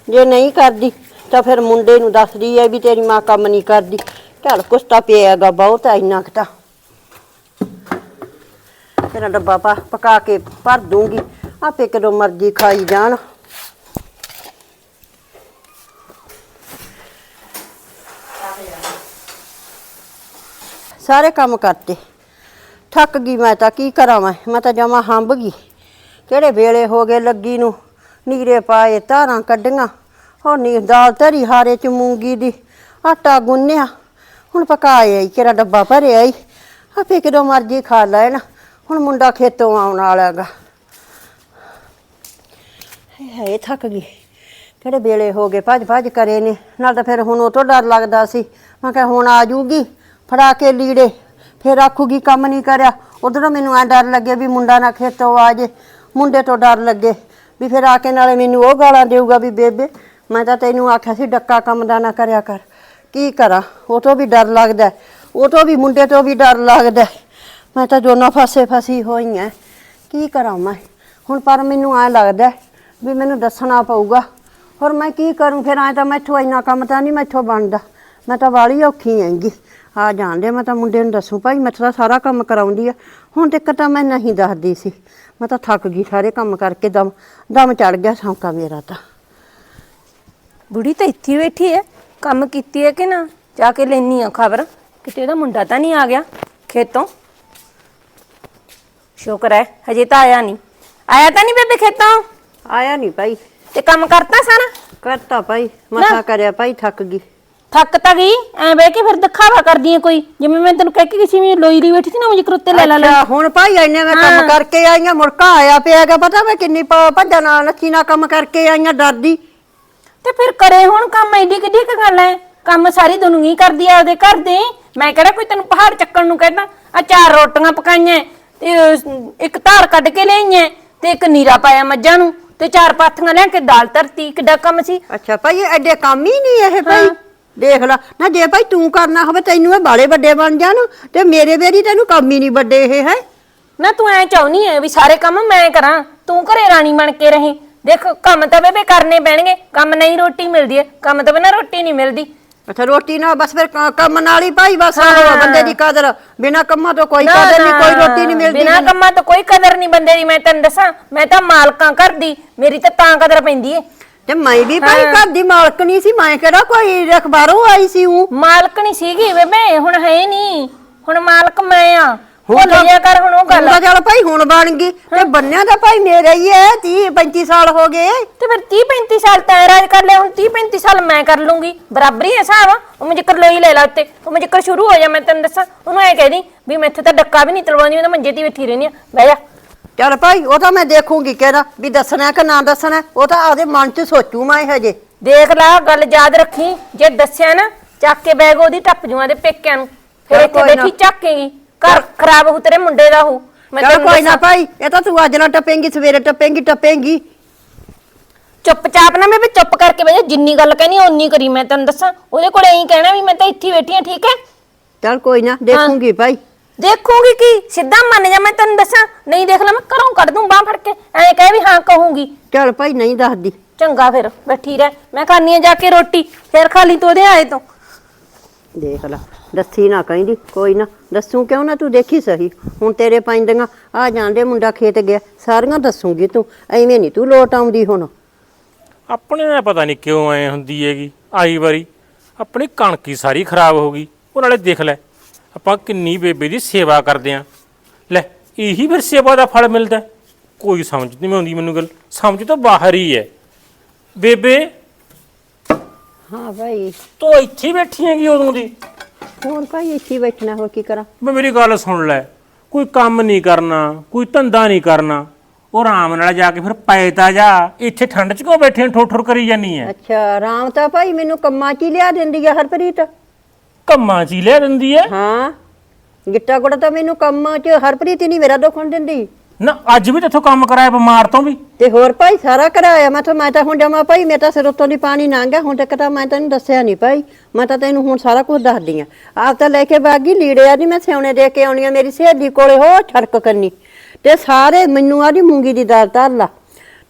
ਜੇ ਨਹੀਂ ਕਰਦੀ, ਤਾਂ ਫਿਰ ਮੁੰਡੇ ਨੂੰ ਦੱਸਦੀ ਹੈ ਵੀ ਤੇਰੀ ਮਾਂ ਕੰਮ ਨਹੀਂ ਕਰਦੀ। ਚੱਲ ਕੁਛ ਤਾਂ ਪਿਆਗਾ ਬਹੁਤ ਹੈ ਇੰਨਾ ਕੁ ਤਾਂ। ਤੇਰਾ ਡੱਬਾ ਪਾ ਪਕਾ ਕੇ ਭਰ ਦੂੰਗੀ। ਆਪੇ ਕਦੋਂ ਮਰਜ਼ੀ ਖਾਈ ਜਾਣ। ਸਾਰੇ ਕੰਮ ਕਰਤੇ। ਥੱਕ ਗਈ ਮੈਂ ਤਾਂ, ਕੀ ਕਰਾਂ ਮੈਂ? ਮੈਂ ਤਾਂ ਜਮਾ ਹੰਬ ਗਈ। ਕਿਹੜੇ ਵੇਲੇ ਹੋ ਗਏ ਲੱਗੀ ਨੂੰ? ਨੀਰੇ ਪਾਏ ਧਾਰਾਂ ਕੱਢੀਆਂ। ਹੁਣ ਨੀ ਦਾਲ ਧਰੀ ਹਾਰੇ ਚ ਮੂੰਗੀ ਦੀ। ਆਟਾ ਗੁੰਨਿਆ। ਹੁਣ ਪਕਾਇਆ ਈ ਕਿਹੜਾ ਡੱਬਾ ਭਰਿਆ ਈ। ਆਪੇ ਕਦੋਂ ਮਰਜ਼ੀ ਖਾ ਲੈਣ। ਹੁਣ ਮੁੰਡਾ ਖੇਤੋਂ ਆਉਣ ਵਾਲਾ ਹੈਗਾ। ਹੈ ਥੱਕ ਗਈ। ਕਿਹੜੇ ਵੇਲੇ ਹੋ ਗਏ? ਭੱਜ ਭੱਜ ਕਰੇ ਨੇ। ਨਾਲ ਤਾਂ ਫਿਰ ਹੁਣ ਉਹ ਤੋਂ ਡਰ ਲੱਗਦਾ ਸੀ। ਮੈਂ ਕਿਹਾ ਹੁਣ ਆ ਜੂਗੀ। ਫੜਾ ਕੇ ਲੀੜੇ। ਫਿਰ ਆਖੂਗੀ ਕੰਮ ਨਹੀਂ ਕਰਿਆ? ਉਧਰੋਂ ਮੈਨੂੰ ਐ ਡਰ ਲੱਗੇ ਵੀ ਮੁੰਡਾ ਨਾ ਖੇਤੋਂ ਆ ਜੇ। ਮੁੰਡੇ ਤੋਂ ਡਰ ਲੱਗੇ ਵੀ ਫਿਰ ਆ ਕੇ ਨਾਲੇ ਮੈਨੂੰ ਉਹ ਗਾਲਾਂ ਦੇਊਗਾ ਵੀ ਬੇਬੇ, ਮੈਂ ਤਾਂ ਤੈਨੂੰ ਆਖਿਆ ਸੀ ਡੱਕਾ ਕੰਮ ਦਾ ਨਾ ਕਰਿਆ ਕਰ। ਕੀ ਕਰਾਂ? ਉਹ ਤੋਂ ਵੀ ਡਰ ਲੱਗਦਾ। ਉਹ ਤੋਂ ਵੀ ਮੁੰਡੇ ਤੋਂ ਵੀ ਡਰ ਲੱਗਦਾ। ਮੈਂ ਤਾਂ ਦੋਨੋਂ ਫਸੇ ਫਸੀ ਹੋਈ ਐ। ਕੀ ਕਰਾਂ ਮੈਂ? ਹੁਣ ਪਰ ਮੈਨੂੰ ਐ ਲੱਗਦਾ ਵੀ ਮੈਨੂੰ ਦੱਸਣਾ ਪਊਗਾ। ਹੋਰ ਮੈਂ ਕੀ ਕਰੂੰ? ਫਿਰ ਐ ਤਾਂ ਮੈਥੋਂ ਇੰਨਾ ਕੰਮ ਤਾਂ ਨਹੀਂ ਮੈਥੋਂ ਬਣਦਾ। ਮੈਂ ਤਾਂ ਵਾਲੀ ਔਖੀ ਹੈਗੀ। ਆ ਜਾਣਦੇ ਮੈਂ ਤਾਂ ਮੁੰਡੇ ਨੂੰ ਦੱਸੂ ਭਾਈ ਮੈਂ ਤਾਂ ਸਾਰਾ ਕੰਮ ਕਰਾਉਂਦੀ ਆ। ਹੁਣ ਤੱਕ ਤਾਂ ਮੈਂ ਨਹੀਂ ਦੱਸਦੀ ਸੀ। ਮੈਂ ਤਾਂ ਥੱਕ ਗਈ ਸਾਰੇ ਕੰਮ ਕਰਕੇ ਦਮ ਦਮ ਚੜ ਗਿਆ ਸੌਂਕਾ ਮੇਰਾ ਤਾਂ। ਬੁੜੀ ਤਾਂ ਇੱਥੇ ਬੈਠੀ ਐ। ਕੰਮ ਕੀਤੀ ਐ ਕਿ ਨਾ? ਜਾ ਕੇ ਲੈਣੀ ਆ ਖਬਰ। ਕਿਤੇ ਉਹਦਾ ਮੁੰਡਾ ਤਾਂ ਨਹੀਂ ਆ ਗਿਆ ਖੇਤੋਂ। ਸ਼ੁਕਰ ਹੈ ਹਜੇ ਤਾਂ ਆਇਆ ਨਹੀਂ। ਆਇਆ ਤਾਂ ਨਹੀਂ ਬੇਬੇ ਖੇਤੋਂ? ਆਇਆ ਨਹੀਂ ਭਾਈ। ਤੇ ਕੰਮ ਕਰਤਾ ਸਾਰਾ? ਕਰਤਾ ਭਾਈ ਮਸਾ ਕਰਿਆ ਭਾਈ ਥੱਕ ਗਈ। ਥੱਕ ਤਾਂ ਗਈ ਐ ਬਹਿ ਕੇ ਫਿਰ ਦਿਖਾਵਾ ਕਰਦੀ ਐ ਕੋਈ। ਜਿਵੇਂ ਮੈਂ ਤੈਨੂੰ ਕਹਿ ਕੇ ਕਿਸੇ ਵੀ ਲੋਈ ਦੀ ਬੈਠੀ ਸੀ ਨਾ ਉਹ ਕਰੁੱਤੇ ਲੈ ਲਾ ਲੈ। ਅੱਛਾ, ਹੁਣ ਭਾਈ ਇੰਨੇ ਮੈਂ ਕੰਮ ਕਰਕੇ ਆਈਆਂ ਮੁੜਕਾ ਆਇਆ ਪਿਆਗਾ ਪਤਾ ਮੈਂ ਕਿੰਨੀ ਭ- ਭੱਜਾਂ ਨਾਲ ਨੱਚੀ ਨਾਲ ਕੰਮ ਕਰਕੇ ਆਈਆਂ ਡਰਦੀ। ਤੇ ਫਿਰ ਕਰੇ ਹੁਣ ਕੰਮ ਐਡੀ ਕਿੱਡੀ ਕੁ ਗੱਲ ਐ? ਕੰਮ ਸਾਰੀ ਦੁਨੀਆ ਹੀ ਕਰਦੀ ਆ ਉਹਦੇ ਘਰ ਦੇ। ਮੈਂ ਕਿਹੜਾ ਕੋਈ ਤੈਨੂੰ ਪਹਾੜ ਚੱਕਣ ਨੂੰ ਕਹਿੰਦਾ? ਆ ਚਾਰ ਰੋਟੀਆਂ ਪਕਾਈਆਂ ਤੇ ਅਹ, ਇੱਕ ਧਾਰ ਕੱਢ ਕੇ ਲਿਆਈਆਂ ਤੇ ਇੱਕ ਨੀਰਾ ਪਾਇਆ ਮੱਝਾਂ ਨੂੰ ਤੇ ਚਾਰ ਪਾਥੀਆਂ ਲਿਆ ਕੇ ਦਾਲ ਧਰਤੀ ਕਿੱਡਾ ਕੰਮ ਸੀ। ਅੱਛਾ ਭਾਈ ਇਹ ਐਡੇ ਕੰਮ ਹੀ ਨਹੀਂ ਇਹ ਭਾਈ। ਦੇਖ ਲੈ। ਨਾ ਜੇ ਭਾਈ ਤੂੰ ਕਰਨਾ ਹੋਵੇ ਤੈਨੂੰ ਇਹ ਬਾਲੇ ਵੱਡੇ ਬਣ ਜਾਣ ਤੇ ਮੇਰੇ ਵੇਰੀ ਤੈਨੂੰ ਕੰਮ ਹੀ ਨਹੀਂ ਵੱਡੇ ਇਹ ਹੈ? ਨਾ ਤੂੰ ਐ ਚਾਹੁੰਨੀ ਐ ਵੀ ਸਾਰੇ ਕੰਮ ਮੈਂ ਕਰਾਂ। ਤੂੰ ਘਰੇ ਰਾਣੀ ਬਣ ਕੇ ਰਹੀ। ਦੇਖ ਕੰਮ ਤਾਂ ਬੇਬੇ ਕਰਨੇ ਪੈਣਗੇ। ਕੰਮ ਨਹੀਂ ਰੋਟੀ ਮਿਲਦੀ ਐ ਕੰਮ ਤੋਂ ਬਿਨਾਂ ਰੋਟੀ ਨਹੀਂ ਮਿਲਦੀ। ਅੱਛਾ ਰੋਟੀ ਨਾਲ ਬਸ ਫਿਰ ਕ- ਕੰਮ ਨਾਲ ਹੀ ਭਾਈ ਬਸ ਬੰਦੇ ਦੀ ਕਦਰ। ਬਿਨਾ ਕੰਮਾਂ ਤੋਂ ਕੋਈ ਕਦਰ ਨਹੀਂ ਕੋਈ ਰੋਟੀ ਨਹੀਂ ਮਿਲਦੀ ਬਿਨਾਂ ਕੰਮਾਂ ਤੋਂ ਕੋਈ ਕਦਰ ਨਹੀਂ ਬੰਦੇ ਦੀ ਮੈਂ ਤੈਨੂੰ ਦੱਸਾਂ। ਮੈਂ ਤਾਂ ਮਾਲਕਾਂ ਘਰ ਦੀ ਮੇਰੀ ਤਾਂ ਤਾਂ ਕਦਰ ਪੈਂਦੀ ਏ। ਤੇ ਮੈਂ ਵੀ ਭਾਈ ਘਰ ਦੀ ਮਾਲਕ ਨਹੀਂ ਸੀ ਮੈਂ ਕਿਹੜਾ ਕੋਈ ਅਖਬਾਰੋਂ ਆਈ ਸੀ ਹੂੰ? ਮਾਲਕ ਨਹੀਂ ਸੀਗੀ ਬੇਬੇ ਹੁਣ ਹੈ ਨਹੀਂ। ਹੁਣ ਮਾਲਕ ਮੈਂ ਆ। ਹੁਣ ਜਾ ਕਰ ਹੁਣ ਉਹ ਗੱਲ। ਤਾਂ ਚੱਲ ਭਾਈ ਹੁਣ ਬਣ ਗਈ। ਤੇ ਬੰਨਿਆ ਤਾਂ ਭਾਈ ਮੇਰਾ ਹੀ ਹੈ 30 35 ਸਾਲ ਹੋ ਗਏ। ਤੇ ਫਿਰ 30 35 ਸਾਲ ਤੈਂ ਰਾਜ ਕਰ ਲਿਆ ਹੁਣ 30 35 ਸਾਲ ਮੈਂ ਕਰ ਲੂੰਗੀ। ਬਰਾਬਰੀ ਹੈ ਹਿਸਾਬ ਉਹ ਮੁਝੇ ਕਰ ਲੋਈ ਲੈ ਲਾ ਉੱਤੇ। ਉਹ ਮੁਝੇ ਕਰ ਸ਼ੁਰੂ ਹੋ ਜਾ ਮੈਂ ਤੈਨੂੰ ਦੱਸਾਂ। ਉਹਨੂੰ ਐ ਕਹਿ ਦੀ ਵੀ ਮੈਂ ਇੱਥੇ ਤਾਂ ਡੱਕਾ ਵੀ ਨਹੀਂ ਤਲਵਾਉਂਦੀ ਮੈਂ ਤਾਂ ਮੰਜੇ ਤੇ ਹੀ ਬੈਠੀ ਰਹਿੰਦੀ ਆ। ਬਹਿ ਜਾ। ਚੱਲ ਭਾਈ ਉਹ ਤਾਂ ਮੈਂ ਦੇਖੂੰਗੀ ਕਿਹੜਾ ਵੀ ਦੱਸਣਾ ਕਿ ਨਾ ਦੱਸਣਾ ਉਹ ਤਾਂ ਆਪਦੇ ਮਨ 'ਚ ਸੋਚੂ ਮੈਂ ਹਜੇ ਦੇਖ ਲੈ ਗੱਲ ਯਾਦ ਰੱਖੀ ਜੇ ਦੱਸਿਆ ਨਾ ਚੱਕ ਕੇ ਬੈਗ ਉਹਦੀ ਟੱਪ ਜੂਆਂ ਦੇ ਪੇਕਿਆਂ ਨੂੰ। ਫਿਰ ਚੱਲ ਇੱਥੇ ਕੋਈ ਨਾ। ਬੈਠੀ ਚੱਕੇਗੀ ਘਰ ਖਰਾਬ ਹੋ ਤੇਰੇ ਮੁੰਡੇ ਦਾ ਹੋ ਮੈਂ ਚੱਲ ਤੈਨੂੰ ਕੋਈ ਨਾ ਦੱਸਾਂ। ਭਾਈ ਇਹ ਤਾਂ ਤੂੰ ਅੱਜ ਨਾ ਟੱਪੇਂਗੀ ਸਵੇਰੇ ਟੱਪੇਂਗੀ ਟੱਪੇਂਗੀ। ਚੁੱਪਚਾਪ ਨਾ ਮੈਂ ਵੀ ਚੁੱਪ ਕਰਕੇ ਜਾ ਜਿੰਨੀ ਗੱਲ ਕਹਿਣੀ ਓਨੀ ਕਰੀ ਮੈਂ ਤੈਨੂੰ ਦੱਸਾਂ। ਉਹਦੇ ਕੋਲ ਐਂ ਕਹਿਣਾ ਵੀ ਮੈਂ ਤਾਂ ਇੱਥੇ ਹੀ ਬੈਠੀ ਆ ਠੀਕ ਹੈ? ਚੱਲ ਕੋਈ ਨਾ ਦੇਖੂੰਗੀ ਭਾਈ। ਦੇਖੂਗੀ ਕੀ? ਸਿੱਧਾ ਮੰਨ ਜਾ ਮੈਂ ਤੈਨੂੰ ਦੱਸਾਂ। ਨਹੀਂ ਦੇਖ ਲੈ ਮੈਂ ਘਰੋਂ ਕੱਢ ਦੂੰ ਬਾਹ ਫੜ ਕੇ। ਐਂ ਕਹਿ ਵੀ ਹਾਂ ਕਹੂੰਗੀ। ਚੱਲ ਭਾਈ ਨਹੀਂ ਦੱਸਦੀ। ਚੰਗਾ ਫਿਰ ਬੈਠੀ ਰਹਿ। ਮੈਂ ਖਾਣੀ ਆ ਜਾ ਕੇ ਰੋਟੀ। ਫਿਰ ਖਾ ਲਈ ਤੂੰ ਉਹਦੇ ਆਏ ਤੋਂ। ਦੇਖ ਲੈ ਦੱਸੀ ਨਾ ਕਹਿੰਦੀ ਕੋਈ ਨਾ। ਦੱਸੂ ਕਿਉਂ ਨਾ ਤੂੰ ਦੇਖੀ ਸਹੀ? ਹੁਣ ਤੇਰੇ ਪੈਂਦੀਆਂ ਆ ਜਾਂਦੇ ਮੁੰਡਾ ਖੇਤ ਗਿਆ ਸਾਰੀਆਂ ਦੱਸੂਗੀ ਤੂੰ। ਐਵੇਂ ਨਹੀਂ ਤੂੰ ਲੋਟ ਆਉਂਦੀ ਹੁਣ। ਆਪਣੇ ਨਾਲ ਪਤਾ ਨਹੀਂ ਕਿਉਂ ਐ ਹੁੰਦੀ ਹੈਗੀ ਆਈ ਵਾਰੀ। ਆਪਣੀ ਕਣਕ ਹੀ ਸਾਰੀ ਖਰਾਬ ਹੋ ਗਈ ਉਹ ਨਾਲੇ ਦੇਖ ਲੈ। ਆਪਾਂ ਕਿੰਨੀ ਬੇਬੇ ਦੀ ਸੇਵਾ ਕਰਦੇ ਆਂ। ਲੈ ਇਹੀ ਫਿਰ ਸੇਵਾ ਦਾ ਫਲ ਮਿਲਦਾ। ਹੈ। ਕੋਈ ਸਮਝ ਨਹੀਂ ਆਉਂਦੀ ਮੈਨੂੰ ਗੱਲ। ਸਮਝ ਤੋਂ ਬਾਹਰ ਹੀ ਹੈ। ਬੇਬੇ ਹਾਂ ਭਾਈ। ਤੂੰ ਇੱਥੇ ਹੀ ਬੈਠੀ ਹੈਗੀ ਉਦੋਂ ਦੀ। ਹੋਰ ਭਾਈ ਇੱਥੇ ਹੀ ਬੈਠਣਾ ਹੋਰ ਕੀ ਕਰਾਂ? ਮੈਂ ਮੇਰੀ ਗੱਲ ਸੁਣ ਲੈ। ਕੋਈ ਕੰਮ ਨਹੀਂ ਕਰਨਾ ਕੋਈ ਧੰਦਾ ਨਹੀਂ ਕਰਨਾ। ਉਹ ਆਰਾਮ ਨਾਲ ਜਾ ਕੇ ਫਿਰ ਪੈ ਤਾ ਜਾ। ਇੱਥੇ ਠੰਡ 'ਚ ਕਿਉਂ ਬੈਠੇ ਠੋਠਰ ਕਰੀ ਜਾਨੀ ਐ ਅੱਛਾ ਰਾਮ ਤਾਂ ਭਾਈ ਮੈਨੂੰ ਕੰਮਾਂ 'ਚ ਹੀ ਲਿਆ ਦਿੰਦੀ ਆ ਹਰਪ੍ਰੀਤ। ਕੰਮਾਂ 'ਚ ਹੀ ਲਿਆ ਦਿੰਦੀ ਐ। ਹਾਂ ਗਿੱਟਾ ਗੁੜਾ ਤਾਂ ਮੈਨੂੰ ਕੰਮਾਂ 'ਚ ਹਰਪ੍ਰੀਤ ਹੀ ਨਹੀਂ ਮੇਰਾ ਦੁਖਣ ਦਿੰਦੀ। ਨਾ ਅੱਜ ਵੀ ਤੇਥੋਂ ਕੰਮ ਕਰਾਇਆ ਬਿਮਾਰ ਤੋਂ ਵੀ। ਤੇ ਹੋਰ ਭਾਈ ਸਾਰਾ ਕਰਾਇਆ ਮੈਂ ਤਾਂ ਮੈਂ ਤਾਂ ਹੁਣ ਜਮਾ ਭਾਈ ਮੈਂ ਤਾਂ ਸਿਰ ਉੱਤੋਂ ਦੀ ਪਾਣੀ ਲੰਘ ਗਿਆ ਹੁਣ ਤੱਕ ਤਾਂ ਮੈਂ ਤੈਨੂੰ ਦੱਸਿਆ ਨਹੀਂ ਭਾਈ। ਮੈਂ ਤਾਂ ਤੈਨੂੰ ਹੁਣ ਸਾਰਾ ਕੁਝ ਦੱਸਦੀ ਆ। ਆਪ ਤਾਂ ਲੈ ਕੇ ਬਾਗੀ ਲੀੜੇ ਆ ਦੀ ਮੈਂ ਸਿਉਣੇ ਦੇ ਕੇ ਆਉਣੀ ਆ ਮੇਰੀ ਸਹੇਲੀ ਕੋਲੇ ਹੋ ਛੜਕ ਕੰਨੀ ਤੇ ਸਾਰੇ ਮੈਨੂੰ ਆਦੀ ਮੂੰਗੀ ਦੀ ਦਾਲ ਧਰ ਲਾ।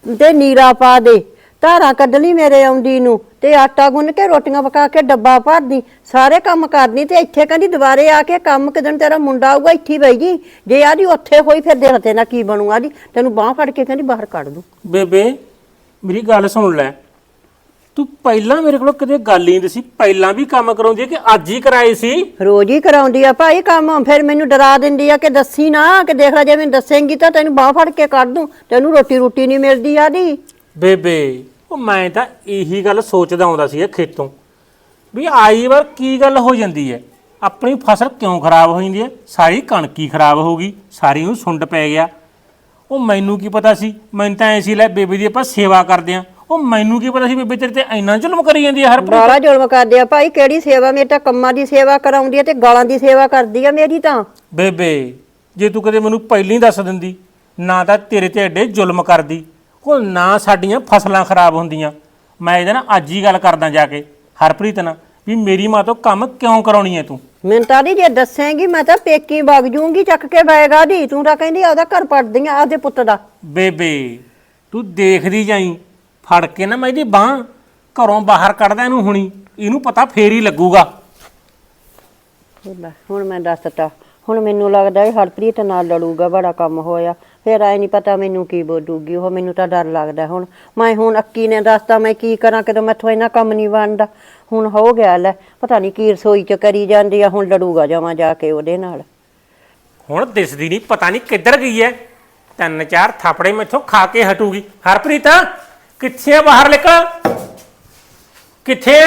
ਤੇ ਨੀਰਾ ਪਾ ਦੇ। ਧਾਰਾਂ ਕੱਢ ਲਈ ਮੇਰੇ ਆਉਂਦੀ ਨੂੰ ਤੇ ਆਟਾ ਗੁੰਨ ਕੇ ਰੋਟੀਆਂ ਪਕਾ ਕੇ ਡੱਬਾ ਭਰਦੀ ਸਾਰੇ ਕੰਮ ਕਰਨੀ ਤੇ ਇੱਥੇ ਕਹਿੰਦੀ ਦੁਬਾਰੇ ਆ ਕੇ ਕੰਮ ਕਿਦਣ ਤੇਰਾ ਮੁੰਡਾ ਆਊਗਾ ਇੱਥੇ ਬਈ ਜੀ ਜੇ ਆਦੀ ਉੱਥੇ ਹੋਈ ਫਿਰ ਦੇਖ ਤੇ ਨਾ ਕੀ ਬਣੂ ਆਦੀ ਤੈਨੂੰ ਬਾਹ ਫੜ ਕੇ ਕਹਿੰਦੀ ਬਾਹਰ ਕੱਢ ਦੂੰ। ਬੇਬੇ ਮੇਰੀ ਗੱਲ ਸੁਣ ਲੈ। ਤੂੰ ਪਹਿਲਾਂ ਮੇਰੇ ਕੋਲ ਕਦੇ ਗੱਲ ਹੀ ਨਹੀਂ ਦੱਸੀ ਪਹਿਲਾਂ ਵੀ ਕੰਮ ਕਰਾਉਂਦੀ ਕਿ ਅੱਜ ਹੀ ਕਰਾਏ ਸੀ? ਰੋਜ਼ ਹੀ ਕਰਾਉਂਦੀ ਆ ਭਾਈ ਕੰਮ ਫਿਰ ਮੈਨੂੰ ਡਰਾ ਦਿੰਦੀ ਆ ਕਿ ਦੱਸੀ ਨਾ ਕਿ ਦੇਖ ਲੈ ਜੇ ਮੈਨੂੰ ਦੱਸੇਂਗੀ ਤਾਂ ਤੈਨੂੰ ਬਾਹ ਫੜ ਕੇ ਕੱਢ ਦੂੰ ਤੈਨੂੰ ਰੋਟੀ ਰੋਟੀ ਨਹੀਂ ਮਿਲਦੀ ਆਦੀ। ਬੇਬੇ ਉਹ ਮੈਂ ਤਾਂ ਇਹੀ ਗੱਲ ਸੋਚਦਾ ਆਉਂਦਾ ਸੀ ਖੇਤੋਂ ਵੀ ਆਈ ਵਾਰ ਕੀ ਗੱਲ ਹੋ ਜਾਂਦੀ ਹੈ? ਆਪਣੀ ਫਸਲ ਕਿਉਂ ਖਰਾਬ ਹੋ ਜਾਂਦੀ ਹੈ? ਸਾਰੀ ਕਣਕ ਹੀ ਖਰਾਬ ਹੋ ਗਈ ਸਾਰੀ ਨੂੰ ਸੁੰਡ ਪੈ ਗਿਆ। ਉਹ ਮੈਨੂੰ ਕੀ ਪਤਾ ਸੀ? ਮੈਨੂੰ ਤਾਂ ਐ ਸੀ ਲੈ ਬੇਬੇ ਦੀ ਆਪਾਂ ਸੇਵਾ ਕਰਦੇ ਆਂ ਉਹ ਮੈਨੂੰ ਕੀ ਪਤਾ ਸੀ ਬੇਬੇ ਤੇਰੇ ਤੇ ਇੰਨਾ ਜ਼ੁਲਮ ਕਰੀ ਜਾਂਦੀ ਹੈ ਹਰ ਬਾਲਾ ਜ਼ੁਲਮ ਕਰਦੇ ਆ ਭਾਈ ਕਿਹੜੀ ਸੇਵਾ? ਮੇਰੇ ਤਾਂ ਕੰਮਾਂ ਦੀ ਸੇਵਾ ਕਰਾਉਂਦੀ ਆ ਤੇ ਗਾਲਾਂ ਦੀ ਸੇਵਾ ਕਰਦੀ ਆ ਮੇਰੀ ਤਾਂ। ਬੇਬੇ ਜੇ ਤੂੰ ਕਦੇ ਮੈਨੂੰ ਪਹਿਲਾਂ ਹੀ ਦੱਸ ਦਿੰਦੀ ਨਾ ਤਾਂ ਤੇਰੇ ਤੇ ਐਡੇ ਜ਼ੁਲਮ ਕਰਦੀ। ਉਹ ਨਾ ਸਾਡੀਆਂ ਫਸਲਾਂ ਖਰਾਬ ਹੁੰਦੀਆਂ। ਮੈਂ ਇਹਦੇ ਨਾਲ ਅੱਜ ਹੀ ਗੱਲ ਕਰਦਾ ਜਾ ਕੇ ਹਰਪ੍ਰੀਤ ਨਾਲ ਵੀ ਮੇਰੀ ਮਾਂ ਤੋਂ ਕੰਮ ਕਿਉਂ ਕਰਾਉਣੀ ਹੈ ਤੂੰ? ਮੈਨੂੰ ਤਾਂ ਨਹੀਂ ਜੇ ਦੱਸੇਂਗੀ ਮੈਂ ਤਾਂ ਪੇਕੀ ਵਗ ਜੂੰਗੀ ਚੱਕ ਕੇ ਬੈਗਾ ਦੀ ਤੂੰ ਤਾਂ ਕਹਿੰਦੀ ਆਪਦਾ ਘਰ ਪੜਦੀ ਆ ਆਪਦੇ ਪੁੱਤ ਦਾ। ਬੇਬੇ ਤੂੰ ਦੇਖਦੀ ਜਾਈ ਫੜ ਕੇ ਨਾ ਮੈਂ ਇਹਦੀ ਬਾਹ ਘਰੋਂ ਬਾਹਰ ਕੱਢਦਾ ਇਹਨੂੰ ਹੁਣੀ ਇਹਨੂੰ ਪਤਾ ਫੇਰ ਹੀ ਲੱਗੂਗਾ। ਲੈ, ਹੁਣ ਮੈਂ ਦੱਸਤਾ ਹੁਣ ਮੈਨੂੰ ਲੱਗਦਾ ਇਹ ਹਰਪ੍ਰੀਤ ਨਾਲ ਲੜੂਗਾ ਬੜਾ ਕੰਮ ਹੋਇਆ। ਫਿਰ ਆਏ ਨਹੀਂ ਪਤਾ ਮੈਨੂੰ ਕੀ ਬੋਲੂਗੀ ਉਹ ਮੈਨੂੰ ਤਾਂ ਡਰ ਲੱਗਦਾ ਹੁਣ। ਮੈਂ ਹੁਣ ਅੱਕੀ ਨੇ ਦੱਸਤਾ ਮੈਂ ਕੀ ਕਰਾਂ ਕਦੋਂ ਮੈਥੋਂ ਇਹਨਾਂ ਕੰਮ ਨਹੀਂ ਬਣਦਾ। ਹੁਣ ਹੋ ਗਿਆ ਲੈ ਪਤਾ ਨਹੀਂ ਕੀ ਰਸੋਈ ਚ ਕਰੀ ਜਾਂਦੀ ਆ ਹੁਣ ਲੜੂਗਾ ਜਾਵਾਂ ਜਾ ਕੇ ਉਹਦੇ ਨਾਲ। ਹੁਣ ਦਿਸਦੀ ਨਹੀਂ ਪਤਾ ਨਹੀਂ ਕਿੱਧਰ ਗਈ ਐ। ਤਿੰਨ ਚਾਰ ਥਾਪੜੇ ਮੈਥੋਂ ਖਾ ਕੇ ਹਟੂਗੀ। ਹਰਪ੍ਰੀਤ ਕਿੱਥੇ ਆ ਬਾਹਰ ਨਿਕਲ ਕਿੱਥੇ?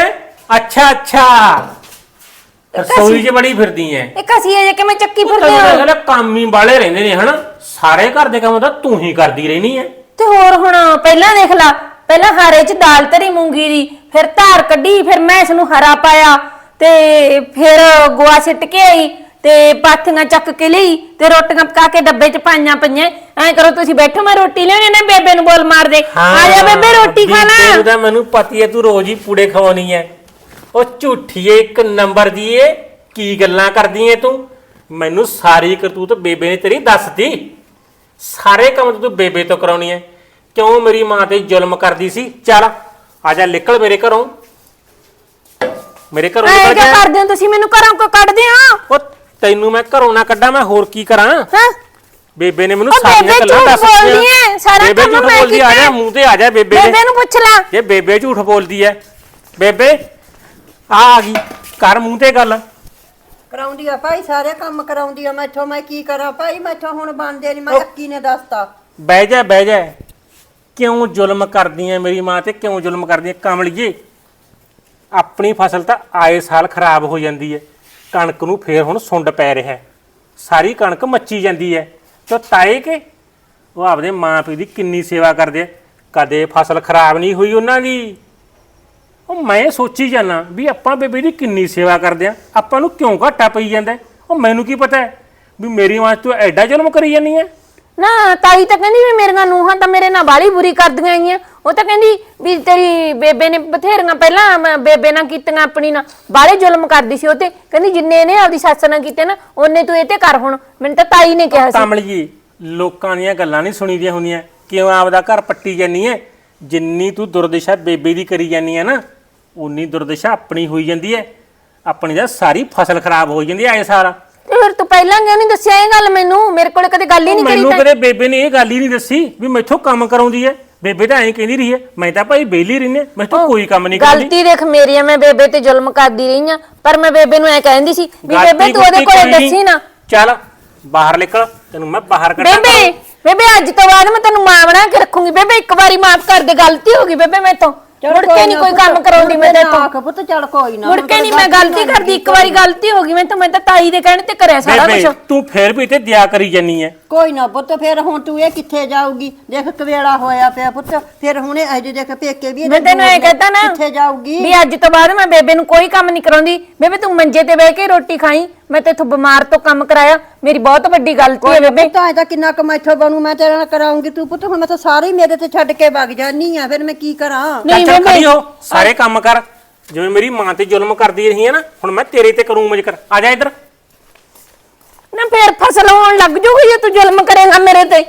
ਅੱਛਾ ਅੱਛਾ। ਰਸੋਈ 'ਚ ਬੜੀ ਫਿਰਦੀ ਐ। ਇੱਕ ਅਸੀਂ ਇਹ ਕਿ ਮੈਂ ਚੱਕੀ ਫਿਰਦੇ ਕਹਿੰਦਾ ਕੰਮ ਹੀ ਬਾਲੇ ਰਹਿੰਦੇ ਨੇ ਹਨਾ? ਸਾਰੇ ਘਰ ਦੇ ਕੰਮ ਤਾਂ ਤੂੰ ਹੀ ਕਰਦੀ ਰਹਿਣੀ ਐ। ਤੇ ਹੋਰ ਹੁਣ ਪਹਿਲਾਂ ਦੇਖ ਲਾ ਪਹਿਲਾਂ ਹਾਰੇ 'ਚ ਦਾਲ ਧਰੀ ਮੂੰਗੀ ਦੀ ਫਿਰ ਧਾਰ ਕੱਢੀ ਫਿਰ ਮੈਂ ਇਸ ਨੂੰ ਹਰਾ ਪਾਇਆ ਤੇ ਫਿਰ ਗੋਆ ਸਿੱਟ ਕੇ ਆਈ ਤੇ ਪਾਥੀਆਂ ਚੱਕ ਕੇ ਲਈ ਤੇ ਰੋਟੀਆਂ ਪਕਾ ਕੇ ਡੱਬੇ 'ਚ ਪਾਈਆਂ ਪਈਆਂ। ਐਂ ਕਰੋ ਤੁਸੀਂ ਬੈਠੋ ਮੈਂ ਰੋਟੀ ਲਿਆਉਣੀ ਨਾ ਬੇਬੇ ਨੂੰ ਬੋਲ ਮਾਰ ਦੇ। ਆ ਜਾ ਬੇਬੇ ਰੋਟੀ ਖਾ ਲੈ। ਨੂੰ ਤਾਂ ਮੈਨੂੰ ਪਤੀ ਐ ਤੂੰ ਰੋਜ਼ ਹੀ ਪੂੜੇ ਖਵਾਉਣੀ ਐ। ਉਹ ਝੂਠੀਏ ਇੱਕ ਨੰਬਰ ਦੀ ਏ ਕੀ ਗੱਲਾਂ ਕਰਦੀ ਐ ਤੂੰ? ਮੈਨੂੰ ਸਾਰੀ ਕਰਤੂਤ ਬੇਬੇ ਨੇ ਤੇਰੀ ਦੱਸਤੀ। ਸਾਰੇ ਕੰਮ ਤਾਂ ਬੇਬੇ ਤੋਂ ਕਰਾਉਣੀ ਐ। ਕਿਉਂ ਮੇਰੀ ਮਾਂ ਤੇ ਜ਼ੁਲਮ ਕਰਦੀ ਸੀ? ਚੱਲ ਆ ਜਾ ਨਿਕਲ ਮੇਰੇ ਘਰੋਂ। ਮੇਰੇ ਘਰੋਂ ਐਂ ਨਿਕਲ ਕਿਆ ਜਾ ਕਰਦੇ ਹੋ ਤੁਸੀਂ? ਮੈਨੂੰ ਘਰੋਂ ਕੋ ਕੱਢਦੇ ਹੋ? ਉਹ ਤੈਨੂੰ ਮੈਂ ਘਰੋਂ ਨਾ ਕੱਢਾਂ ਮੈਂ ਹੋਰ ਕੀ ਕਰਾਂ? ਹਾਂ। ਬੇਬੇ ਨੇ ਮੈਨੂੰ ਉਹ ਸਾਰੀਆਂ ਬੇਬੇ ਗੱਲਾਂ ਝੂਠ ਦੱਸ ਬੋਲਦੀ ਦਿੱਤੀਆਂ ਐ, ਸਾਰਾ ਬੇਬੇ ਕੰਮ ਝੂਠ ਮੈਂ ਬੋਲਦੀ ਆ ਕੀਤਾ। ਜਾ ਮੂੰਹ ਤੇ ਆ ਜਾ ਬੇਬੇ ਦੇ। ਬੇਬੇ ਨੂੰ ਪੁੱਛ ਲੈ। ਜੇ ਬੇਬੇ ਝੂਠ ਬੋਲਦੀ ਐ। ਬੇਬੇ ਆ ਆ ਗਈ। ਕਰ ਮੂੰਹ ਤੇ ਗੱਲ। ਕਰਾਉਂਦੀ ਆ। ਭਾਈ ਸਾਰੇ ਕੰਮ ਕਰਾਉਂਦੀ ਆ। ਮੈਥੋਂ ਮੈਂ ਕੀ ਕਰਾਂ? ਭਾਈ ਮੈਥੋਂ ਹੁਣ ਬਣਦੇ ਨਹੀਂ ਮੈਂ ਅੱਕੀ ਨੇ ਦੱਸਤਾ। ਬਹਿ ਜਾ ਬਹਿ ਜਾ। ਕਿਉਂ ਜ਼ੁਲਮ ਕਰਦੀ ਐ ਮੇਰੀ ਮਾਂ ਤੇ? ਕਿਉਂ ਜ਼ੁਲਮ ਕਰਦੀ ਐ ਕਮਲੀਏ ਆਪਣੀ ਫਸਲ ਤਾਂ ਆਏ ਸਾਲ ਖਰਾਬ ਹੋ ਜਾਂਦੀ ਐ ਕਣਕ ਨੂੰ ਫੇਰ ਹੁਣ ਸੁੰਡ ਪੈ ਰਿਹਾ। ਹੈ। ਸਾਰੀ ਕਣਕ ਮੱਚੀ ਜਾਂਦੀ ਐ ਤੇ ਤਾਏ ਕੇ? ਉਹ ਆਪਦੇ ਮਾਂ ਪਿਓ ਦੀ ਕਿੰਨੀ ਸੇਵਾ ਕਰਦੇ ਐ ਕਦੇ ਫਸਲ ਖਰਾਬ ਨਹੀਂ ਹੋਈ ਉਹਨਾਂ ਦੀ। ਉਹ ਮੈਂ ਸੋਚੀ ਜਾਣਾ ਵੀ ਆਪਾਂ ਬੇਬੇ ਦੀ ਕਿੰਨੀ ਸੇਵਾ ਕਰਦੇ ਆ। ਆਪਾਂ ਨੂੰ ਕਿਉਂ ਘਾਟਾ ਪਈ ਜਾਂਦਾ ਹੈ? ਉਹ ਮੈਨੂੰ ਕੀ ਪਤਾ ਹੈ ਵੀ ਮੇਰੀ ਮਾਂ ਤੂੰ ਐਡਾ ਜ਼ੁਲਮ ਕਰੀ ਜਾਂਦੀ ਐ ਨਾ ਤਾਈ ਤਾਂ ਕਹਿੰਦੀ ਵੀ ਮੇਰੀਆਂ ਨੂੰਹਾਂ ਤਾਂ ਮੇਰੇ ਨਾਲ ਬਾਲੀ ਬੁਰੀ ਕਰਦੀਆਂ ਆਈਆਂ ਉਹ ਤਾਂ ਕਹਿੰਦੀ ਵੀ ਤੇਰੀ ਬੇਬੇ ਨੇ ਬਥੇਰੀਆਂ ਪਹਿਲਾਂ ਮੈਂ ਬੇਬੇ ਨਾਲ ਕੀਤੀਆਂ ਆਪਣੀ ਨਾਲ ਬਾਲੇ ਜ਼ੁਲਮ ਕਰਦੀ ਸੀ ਉਹ ਤੇ। ਕਹਿੰਦੀ ਜਿੰਨੇ ਨੇ ਆਪਦੀ ਸੱਸ ਨਾਲ ਕੀਤੇ ਨਾ ਉਹਨੇ ਤੂੰ ਇਹ ਤੇ ਕਰ ਹੁਣ। ਮੈਨੂੰ ਤਾਂ ਤਾਈ ਨੇ ਕਿਹਾ ਸੀ। ਕਮਲੀਏ ਲੋਕਾਂ ਦੀਆਂ ਗੱਲਾਂ ਨਹੀਂ ਸੁਣੀਦੀਆਂ ਹੁੰਦੀਆਂ। ਕਿਉਂ ਆਪਦਾ ਘਰ ਪੱਟੀ ਜਾਨੀ ਐ ਜਿੰਨੀ ਤੂੰ ਦੁਰਦਸ਼ਾ ਬੇਬੇ ਦੀ ਕਰੀ ਜਾਨੀ ਐ ਨਾ ਉਨੀ ਦੁਰਦਸ਼ਾ ਆਪਣੀ ਹੋਈ ਜਾਂਦੀ ਐ ਆਪਣੀ ਦਾ ਸਾਰੀ ਫਸਲ ਖਰਾਬ ਹੋ ਜਾਂਦੀ ਐ ਐ ਸਾਰਾ ਤੇ ਫਿਰ ਤੂੰ ਪਹਿਲਾਂ ਕਿਉਂ ਨਹੀਂ ਦੱਸਿਆ ਇਹ ਗੱਲ ਮੈਨੂੰ? ਮੇਰੇ ਕੋਲ ਕਦੇ ਗੱਲ ਹੀ ਨਹੀਂ ਕਰੀ ਮੈਨੂੰ ਤਾਂ। ਕਦੇ ਬੇਬੇ ਨੇ ਇਹ ਗੱਲ ਹੀ ਨਹੀਂ ਦੱਸੀ ਵੀ ਮੈਥੋਂ ਕੰਮ ਕਰਾਉਂਦੀ ਐ ਬੇਬੇ ਤਾਂ ਐਂ ਕਹਿੰਦੀ ਰਹੀ ਐ ਮੈਂ ਤਾਂ ਭਾਈ ਬੇਲੀ ਰਹਿੰਨੇ ਮੈਥੋਂ ਕੋਈ ਕੰਮ ਨਹੀਂ ਕਰਦੀ। ਗਲਤੀ ਦੇਖ ਮੇਰੀ ਆ ਮੈਂ ਬੇਬੇ ਤੇ ਜ਼ੁਲਮ ਕਰਦੀ ਰਹੀ ਆ ਪਰ ਮੈਂ ਬੇਬੇ ਨੂੰ ਐ ਕਹਿੰਦੀ ਸੀ ਵੀ ਬੇਬੇ ਤੂੰ ਉਹਦੇ ਕੋਲੇ। ਦੱਸੀ ਨਾ। ਚੱਲ ਬਾਹਰ ਨਿਕਲ ਤੈਨੂੰ ਮੈਂ ਬਾਹਰ ਕੱਢਾਂ ਬੇਬੇ ਬੇਬੇ ਅੱਜ ਤੋਂ ਬਾਅਦ ਮੈਂ ਤੈਨੂੰ ਮਾਂ ਬਣਾ ਕੇ ਰੱਖੂੰਗੀ। ਬੇਬੇ ਇੱਕ ਵਾਰੀ ਮਾਫ ਕਰ ਦੇ ਗਲਤੀ ਹੋ ਗਈ ਬੇਬੇ ਮੈਥੋਂ। ਮੁੜ ਕੇ ਨਹੀਂ ਕੋਈ ਕੰਮ ਕਰਾਉਂਦੀ ਮੈਂ ਤੇ। ਆਖ ਪੁੱਤ ਚੱਲ ਕੋਈ ਨਾ ਮੁੜ ਕੇ ਨਹੀਂ ਮੈਂ ਗਲਤੀ ਕਰਦੀ ਇੱਕ ਵਾਰੀ ਗਲਤੀ ਹੋ ਗਈ ਮੈਂ ਤਾਂ ਮੈਂ ਤਾਂ ਤਾਈ ਦੇ ਕਹਿਣ ਤੇ ਕਰਿਆ ਸਾਰਾ ਬੇਬੇ ਕੁਝ ਤੂੰ ਫੇਰ ਵੀ ਤੇ ਦਿਆ ਕਰੀ ਜਾਨੀ ਐ। ਕੋਈ ਨਾ ਪੁੱਤ ਫਿਰ ਹੁਣ ਤੂੰ ਇਹ ਕਿੱਥੇ ਜਾਊਗੀ? ਦੇਖ ਕਵੇੜਾ ਹੋਇਆ ਪਿਆ ਪੁੱਤ ਫਿਰ ਹੁਣੇ ਅਜੇ ਦੇਖ ਪੇਕੇ ਵੀ ਮੈਂ ਤੈਨੂੰ ਇਹ ਕਹਤਾ ਨਾ ਕਿੱਥੇ ਜਾਊਗੀ? ਵੀ ਅੱਜ ਤੋਂ ਬਾਅਦ ਮੈਂ ਬੇਬੇ ਨੂੰ ਕੋਈ ਕੰਮ ਨਹੀਂ ਕਰਾਉਂਦੀ। ਬੇਬੇ ਤੂੰ ਮੰਜੇ ਤੇ ਬਹਿ ਕੇ ਰੋਟੀ ਖਾਈ ਮੈਂ ਤੇ ਇਥੋਂ ਬਿਮਾਰ ਤੋਂ ਕੰਮ ਕਰਾਇਆ। ਮੇਰੀ ਬਹੁਤ ਵੱਡੀ ਗਲਤੀ ਹੈ ਬੇਬੇ। ਤਾਂ ਇਹਦਾ ਕਿੰਨਾ ਕਮਾਈਥੋਂ ਬਣੂ ਮੈਂ ਤੇਰੇ ਨਾਲ ਕਰਾਉਂਗੀ ਤੂੰ ਪੁੱਤ ਹੁਣ ਮੈਂ ਤਾਂ ਸਾਰੇ ਹੀ ਮੇਰੇ ਤੇ ਛੱਡ ਕੇ ਵਗ ਜਾਨੀ ਆ ਫਿਰ ਮੈਂ ਕੀ ਕਰਾਂ? ਨਹੀਂ ਚੱਲ ਬੇਬੇ। ਹੋ ਸਾਰੇ ਕੰਮ ਕਰ। ਜਿਵੇਂ ਮੇਰੀ ਮਾਂ ਤੇ ਜ਼ੁਲਮ ਕਰਦੀ ਰਹੀ ਹੈ ਨਾ ਹੁਣ ਮੈਂ ਤੇਰੇ ਤੇ ਕਰੂੰ ਮੁਝਕਰ ਆ ਜਾ ਇੱਧਰ। ਨਾ ਫੇਰ ਫਸਲ ਹੋਣ ਲੱਗ ਜੂਗੀ ਜੇ ਤੂੰ ਜ਼ੁਲਮ ਕਰੇਗਾ ਮੇਰੇ ਤੇ।